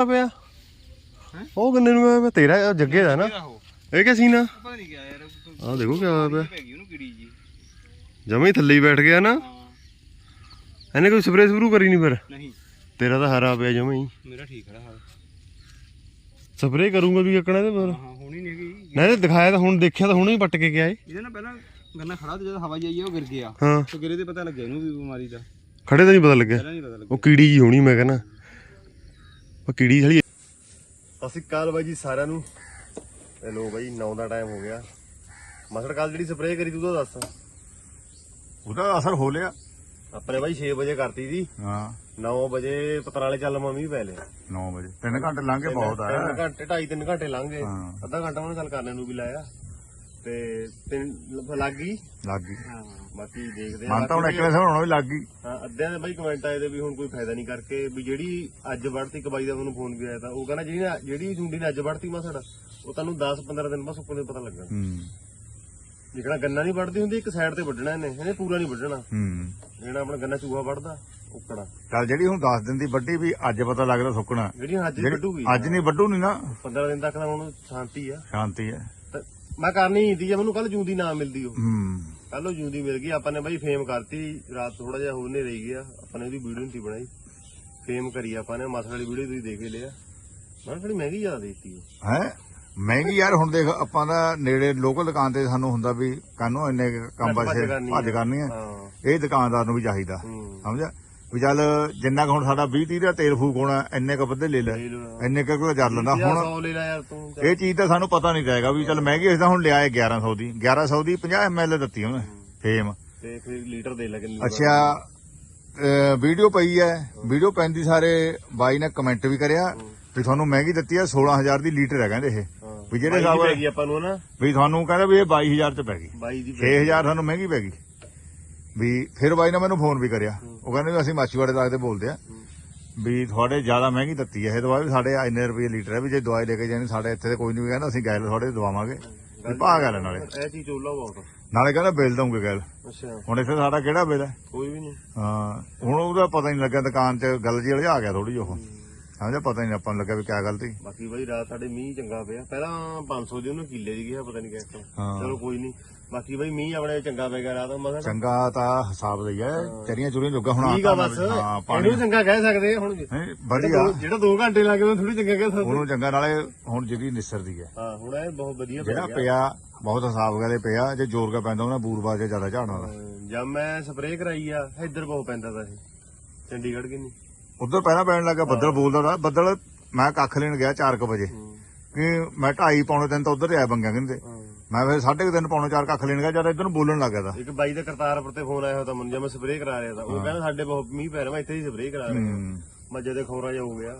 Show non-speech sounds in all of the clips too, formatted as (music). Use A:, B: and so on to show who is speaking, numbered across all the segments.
A: ਪਿਆ? ਉਹ ਗੰਨੇ ਨੂੰ ਆਇਆ ਪਿਆ? ਤੇਰਾ ਜੱਗੇ ਦਾ ਨਾ।
B: ਆਹੋ
A: ਇਹ ਕੀ ਸੀਨ ਆ?
B: ਪਤਾ ਨਹੀਂ ਕਿਆ ਯਾਰ
A: ਆਹ ਦੇਖੋ ਕਿਆ ਹੋਇਆ ਪਿਆ।
B: ਪੈ ਗਈ ਉਹਨੂੰ ਕੀੜੀ ਜੀ
A: ਜਮੇ ਹੀ ਥੱਲੇ ਹੀ ਬੈਠ ਗਿਆ ਨਾ।
B: ਹਾਂ।
A: ਇਹਨੇ ਕੋਈ ਸਪਰੇਅ ਸ਼ੁਰੂ ਕਰੀ ਨਹੀਂ ਫਿਰ?
B: ਨਹੀਂ।
A: ਤੇਰਾ ਤਾਂ ਹਰਾ ਪਿਆ ਜਮੇ ਹੀ।
B: ਮੇਰਾ ਠੀਕ ਖੜਾ ਹਾਲ
A: ਸਪਰੇਅ ਕਰੂੰਗਾ ਵੀ ਕੱਕਣਾ ਤੇ ਫਿਰ
B: ਹਾਂ ਹੋਣੀ ਨਹੀਂ ਹੈਗੀ।
A: ਨਹੀਂ ਤੇ ਦਿਖਾਇਆ ਤਾਂ ਹੁਣ ਦੇਖਿਆ ਤਾਂ ਹੁਣੇ ਹੀ ਪੱਟ ਕੇ ਗਿਆ ਏ
B: ਇਹਦੇ ਨਾਲ ਪਹਿਲਾਂ ਗੰਨਾ ਖੜਾ ਤੇ ਜਦ ਹਵਾ ਜਾਈ ਉਹ ਗਿਰ ਗਿਆ।
A: ਹਾਂ।
B: ਤੇ ਗਿਰੇ ਤੇ ਪਤਾ ਲੱਗਿਆ ਇਹਨੂੰ ਵੀ ਬਿਮਾਰੀ ਦਾ।
A: ਖੜੇ ਤਾਂ ਨਹੀਂ ਪਤਾ ਲੱਗਿਆ।
B: ਪਹਿਲਾਂ ਨਹੀਂ ਪਤਾ ਲੱਗਿਆ।
A: ਉਹ ਕੀੜੀ ਜੀ ਹੋਣੀ ਮੈਂ ਕਹਿੰਦਾ। ਉਹ ਕੀੜੀ ਛੜੀ ਸਤਿ ਸ਼੍ਰੀ ਅਕਾਲ ਬਾਈ ਜੀ ਸਾਰਿਆਂ ਨੂੰ। ਤੇ ਲੋ ਬਾਈ 9 ਦਾ ਟਾਈਮ ਹੋ ਗਿਆ। ਮਸੜ ਕੱਲ ਜਿਹੜੀ ਸਪਰੇਅ ਕਰੀ ਤੂੰ ਤਾਂ ਦੱਸ।
C: ਉਹਦਾ ਅਸਰ ਹੋ ਲਿਆ।
A: ਆਪਣੇ ਬਾਈ 6 ਵਜੇ ਕਰਤੀ ਸੀ।
C: ਹਾਂ।
A: 9 ਵਜੇ ਪਤਰਾਲੇ ਚੱਲ ਮੀਂਹ ਪੈ ਲਿਆ
C: 9 ਵਜੇ। 3 ਘੰਟੇ ਲੰਘ ਬਹੁਤ ਆ।
A: ਤਿੰਨ ਘੰਟੇ ਢਾਈ ਤਿੰਨ ਘੰਟੇ ਲੰਘ। ਅੱਧਾ ਘੰਟਾ ਉਹਨੇ ਚੱਲ ਕਰਨੇ ਨੂੰ ਵੀ ਲਾਇਆ। ਤੇ ਲੱਗ ਗਈ?
C: ਲੱਗ ਗਈ।
B: ਹਾਂ
A: ਬਾਕੀ ਦੇਖਦੇ
C: ਮਨ ਤਾਂ ਹੁਣ ਇੱਕ ਵਜੇ ਹੋਣਾ ਵੀ ਲੱਗ ਗਈ।
A: ਹਾਂ ਅੱਧਿਆਂ ਦੇ ਬਾਈ ਕਮੈਂਟ ਆਏ ਤੇ ਵੀ ਹੁਣ ਕੋਈ ਫਾਇਦਾ ਨਹੀਂ ਕਰਕੇ ਵੀ ਜਿਹੜੀ ਅੱਜ ਵੜਤੀ ਇੱਕ ਬਾਈ ਦਾ ਮੈਨੂੰ ਫੋਨ ਵੀ ਆਇਆ ਤਾਂ ਉਹ ਕਹਿੰਦਾ ਜਿਹੜੀ ਨਾ- ਜਿਹੜੀ ਝੁੰਡੀ ਨੇ ਅੱਜ ਵੜਤੀ ਮਸੜ ਉਹ ਤੁਹਾਨੂੰ 10 15 ਦਿਨ ਬਾਅਦ ਸੁੱਕਣੇ ਪਤਾ ਲੱਗਣਾ।
C: ਹੂੰ।
A: ਜਿਹੜਾ ਗੰਨਾ ਨਹੀਂ ਵੜਦੀ ਹੁੰਦੀ ਇੱਕ ਸਾਈਡ ਤੇ ਵੱਢਣਾ ਇਹਨੇ ਇਹਨੇ ਪੂਰਾ ਨਹੀਂ ਵੱਢਣਾ।
C: ਹੂੰ।
A: ਜਿਹੜਾ ਆਪਣਾ ਗੰਨਾ ਚੂਹਾ ਵੜਦਾ ਉੱਕਣਾ
C: ਚੱਲ ਜਿਹੜੀ ਹੁਣ 10 ਦਿਨ ਦੀ ਵੱਡੀ ਵੀ ਅੱਜ ਪਤਾ ਲੱਗਦਾ ਸੁੱਕਣਾ।
A: ਜਿਹੜੀ ਹੁਣ ਅੱਜ ਹੀ
C: ਜਿਹੜੀ
A: ਵੱਢੂਗੀ।
C: ਅੱਜ ਨਹੀਂ ਵੱਡੂ ਨਹੀਂ ਨਾ।
A: 15 ਦਿਨ ਤੱਕ ਤਾਂ ਹੁਣ ਸ਼ਾਂਤੀ ਆ।
C: ਸ਼ਾਂਤੀ ਹੈ
A: ਤੇ ਮੈਂ ਕਰਨੀ ਹੀ ਸੀ ਜੇ ਮੈਨੂੰ ਕੱਲ ਜੂੰਦੀ ਨਾ ਮਿਲਦੀ ਉਹ।
C: ਹੂੰ।
A: ਕੱਲ ਉਹ ਜੂੰਦੀ ਮਿਲ ਗਈ ਆਪਾਂ ਨੇ ਬਾਈ ਫੇਮ ਕਰਤੀ ਰਾਤ ਥੋੜਾ ਜਿਹਾ ਹੋਰ ਨੇ ਰਹੀ ਗਿਆ ਆਪਾਂ ਨੇ ਉਹਦੀ ਵੀਡੀਓ ਨਹੀਂ ਸੀ ਬਣਾਈ। ਫੇਮ ਕਰੀ ਆਪਾਂ ਨੇ ਮਸਲ ਵਾਲੀ ਵੀਡੀਓ ਤੁਸੀਂ ਦੇਖ ਹੀ ਲਿਆ। ਮੈਂ ਥੋੜੀ ਮਹਿੰਗੀ ਜ਼ਿਆਦਾ ਦੇਤੀ ਉਹ।
C: ਹੈ? ਮਹਿੰਗੀ ਯਾਰ ਹੁਣ ਦੇਖ ਆਪਾਂ ਦਾ ਨੇੜੇ ਲੋਕਲ ਦੁਕਾਨ ਤੇ ਸਾਨੂੰ ਹੁੰਦਾ ਵੀ ਕਾਨੂੰ ਇੰਨੇ ਕੁ ਕੰਮ
A: ਕਰਨੀ
C: ਭੱਜ
A: ਆ।
C: ਕਰਨੀ ਹੈ। ਇਹ ਦੁਕਾਨਦਾਰ ਨੂੰ ਵੀ ਚਾਹੀਦਾ ਸਮਝਿਆ? ਵੀ ਚੱਲ ਜਿੰਨਾ ਕੁ ਹੁਣ ਸਾਡਾ 20 30 ਦਾ ਤੇਲ ਫੂਕ ਹੋਣਾ ਇੰਨੇ ਕੁ ਵੱਧੇ ਲੈ ਲੈ। ਇੰਨੇ ਕੁ ਕੋਲ ਜਰ ਲੈਂਦਾ?
A: ਹੁਣ
C: ਹੁਣ
A: 100 ਲੈ ਲੈ ਯਾਰ ਤੂੰ
C: ਇਹ ਚੀਜ਼ ਤਾਂ ਸਾਨੂੰ ਪਤਾ ਨਹੀਂ ਜਾਏਗਾ ਵੀ ਚੱਲ ਮਹਿੰਗੀ ਅਸੀਂ ਤਾਂ ਹੁਣ ਲਿਆਏ 1100 ਦੀ। 1100 ਦੀ 50 ਐਮਐਲ ਦਿੱਤੀ ਉਹਨੇ ਫੇਮ।
A: ਤੇ ਫਿਰ ਲੀਟਰ ਦੇ ਲੈ ਕਿੰਨੀ
C: ਅੱਛਾ ਵੀਡੀਓ ਪਈ ਹੈ। ਵੀਡੀਓ ਪੈਂਦੀ ਸਾਰੇ ਬਾਈ ਨੇ ਕਮੈਂਟ ਵੀ ਕਰਿਆ ਵੀ ਤੁਹਾਨੂੰ ਮਹਿੰਗੀ ਦਿੱਤੀ ਹੈ 16000 ਦੀ ਲੀਟਰ ਹੈ ਕਹਿੰਦੇ ਇਹ। ਵੀ ਜਿਹੜੇ
A: ਦੀ
C: ਹਿਸਾਬ
A: ਪੈ ਗਈ ਆਪਾਂ ਨੂੰ ਨਾ
C: ਵੀ ਤੁਹਾਨੂੰ ਕਹਿੰਦਾ ਵੀ ਇਹ 22000 ਚ ਪੈ ਗਈ।
A: 22 ਦੀ ਪੈ
C: 6000 ਸਾਨੂੰ ਮਹਿੰਗੀ ਪੈ ਗਈ। ਵੀ ਫਿਰ ਬਾਈ ਨੇ ਮੈਨੂੰ ਫੋਨ ਵੀ ਕਰਿਆ। ਉਹ ਕਹਿੰਦੇ ਵੀ ਅਸੀਂ ਮਾਛੀਵਾੜੇ ਤੱਕ ਤੇ ਬੋਲਦੇ ਆ। ਵੀ ਤੁਹਾਡੇ ਜ਼ਿਆਦਾ ਮਹਿੰਗੀ ਦਿੱਤੀ ਹੈ ਇਹ ਦਵਾਈ ਵੀ ਸਾਡੇ ਇੰਨੇ ਰੁਪਏ ਲੀਟਰ ਹੈ ਵੀ ਜੇ ਦਵਾਈ ਲੈ ਕੇ ਜਾਣੀ ਸਾਡੇ ਇੱਥੇ ਤੇ ਕੋਈ ਨਹੀਂ ਕਹਿੰਦਾ ਅਸੀਂ ਗੈਲ ਤੁਹਾਡੇ ਦਵਾਵਾਂਗੇ। ਵੀ ਭਾਅ ਗੱਲ ਨਾਲੇ।
A: ਇਹ ਚੀਜ਼ ਚੋਲਾ ਬਹੁਤ
C: ਨਾਲੇ ਕਹਿੰਦਾ ਬਿੱਲ ਦਊਂਗੇ ਗੈਲ।
A: ਅੱਛਾ।
C: ਹੁਣ ਇੱਥੇ ਸਾਡਾ ਕਿਹੜਾ ਬਿੱਲ ਹੈ
A: ਕੋਈ ਵੀ ਨਹੀਂ
C: ਹਾਂ ਹੁਣ ਉਹਦਾ ਪਤਾ ਨਹੀਂ ਲੱਗਾ ਦੁਕਾਨ 'ਚ ਗੱਲ ਜੀ ਉਲਝਾ ਗਿਆ ਥੋੜੀ ਉਹ। ਸਮਝਿਆ? ਪਤਾ ਨਹੀਂ ਆਪਾਂ ਨੂੰ ਲੱਗਾ ਵੀ ਕਿਆ ਗਲਤੀ
A: ਬਾਕੀ ਬਾਈ ਰਾਤ ਸਾਡੇ ਮੀਂਹ ਚੰਗਾ ਪਿਆ। ਪਹਿਲਾਂ 500 ਦੀ ਉਹਨੂੰ ਕਿੱਲੇ ਦੀ ਗਿਆ ਪਤਾ ਨਹੀਂ ਕਿੱਥੇ
C: ਹਾਂ।
A: ਚਲੋ ਕੋਈ ਨਹੀਂ ਬਾਕੀ ਬਾਈ ਮੀਂਹ ਆਪਣੇ ਚੰਗਾ ਪੈ ਗਿਆ ਰਾਤ ਮਸਾ
C: ਚੰਗਾ ਤਾਂ ਹਿਸਾਬ ਦਾ ਹੀ ਚਰੀਆਂ ਚੁਰੀਆਂ ਜੋਗਾ ਹੁਣ
A: ਠੀਕ ਆ
C: ਆਟਾ
A: ਬਸ।
C: ਹਾਂ ਪਾਣੀ
A: ਇਹਨੂੰ ਚੰਗਾ ਕਹਿ ਸਕਦੇ ਆ ਹੁਣ
C: ਨਹੀਂ, ਵਧੀਆ।
A: ਜਿਹੜਾ 2 ਘੰਟੇ ਲੱਗੇ ਉਹ ਥੋੜੀ ਚੰਗਾ ਕਹਿ ਸਕਦੇ।
C: ਉਹਨੂੰ ਚੰਗਾ ਨਾਲੇ ਹੁਣ ਜਿਹੜੀ ਨਿਸਰਦੀ ਹੈ।
A: ਹਾਂ ਹੁਣ ਇਹ ਬਹੁਤ ਵਧੀਆ ਪੈ
C: ਜਿਹੜਾ
A: ਗਿਆ।
C: ਪਿਆ ਬਹੁਤ ਹਿਸਾਬ ਵਾਲੇ ਪਿਆ ਜੇ ਜ਼ੋਰ ਕਾ ਪੈਂਦਾ ਉਹਨਾਂ ਬੂਰਬਾ ਚ ਜ਼ਿਆਦਾ ਝਾੜਨਾ ਦਾ
A: ਜਦ ਮੈਂ ਸਪਰੇਅ ਕਰਾਈ ਆ ਇੱਧਰ ਬਹੁਤ ਪੈਂਦਾ ਤਾ ਇਹ। ਚੰਡੀਗੜ੍ਹ ਕਿ ਨਹੀਂ?
C: ਉਧਰ ਪਹਿਲਾਂ ਪੈਣ ਲੱਗਾ ਬੱਦਲ ਬੋਲਦਾ ਤਾ ਬੱਦਲ ਮੈਂ ਕੱਖ ਲੈਣ ਗਿਆ 4:00 ਵਜੇ। ਕਿ ਮੈਂ 2:30 ਪੌਣੇ ਤਿੰਨ ਤਾਂ ਉਧਰ ਆਇਆ ਬੰਗਾ ਕਹਿੰਦੇ। ਮੈਂ ਫਿਰ 3:30 ਪੌਣੇ 4 ਕੱਖ ਲੈਣ ਗਿਆ ਜਦ ਇਧਰ ਨੂੰ ਬੋਲਣ ਲੱਗਾ ਤਾ।
A: ਇੱਕ ਬਾਈ ਦਾ ਕਰਤਾਰਪੁਰ ਤੇ ਫੋਨ ਆਇਆ ਹੋਇਆ ਤਾਂ ਮੈਨੂੰ ਜਦ ਮੈਂ ਸਪਰੇਅ ਕਰਾ ਰਿਹਾ ਤਾਂ ਉਹ ਕਹਿੰਦਾ ਸਾਡੇ ਬਹੁਤ ਮੀਂਹ ਪੈ ਰਿਹਾ ਮੈਂ ਇੱਥੇ ਹੀ ਸਪਰੇਅ ਕਰਾ ਰਿਹਾ।
C: ਹੂੰ।
A: ਮੈਂ ਜਦੇ ਖੌਰਾ ਜਾ ਹੋ ਗਿਆ।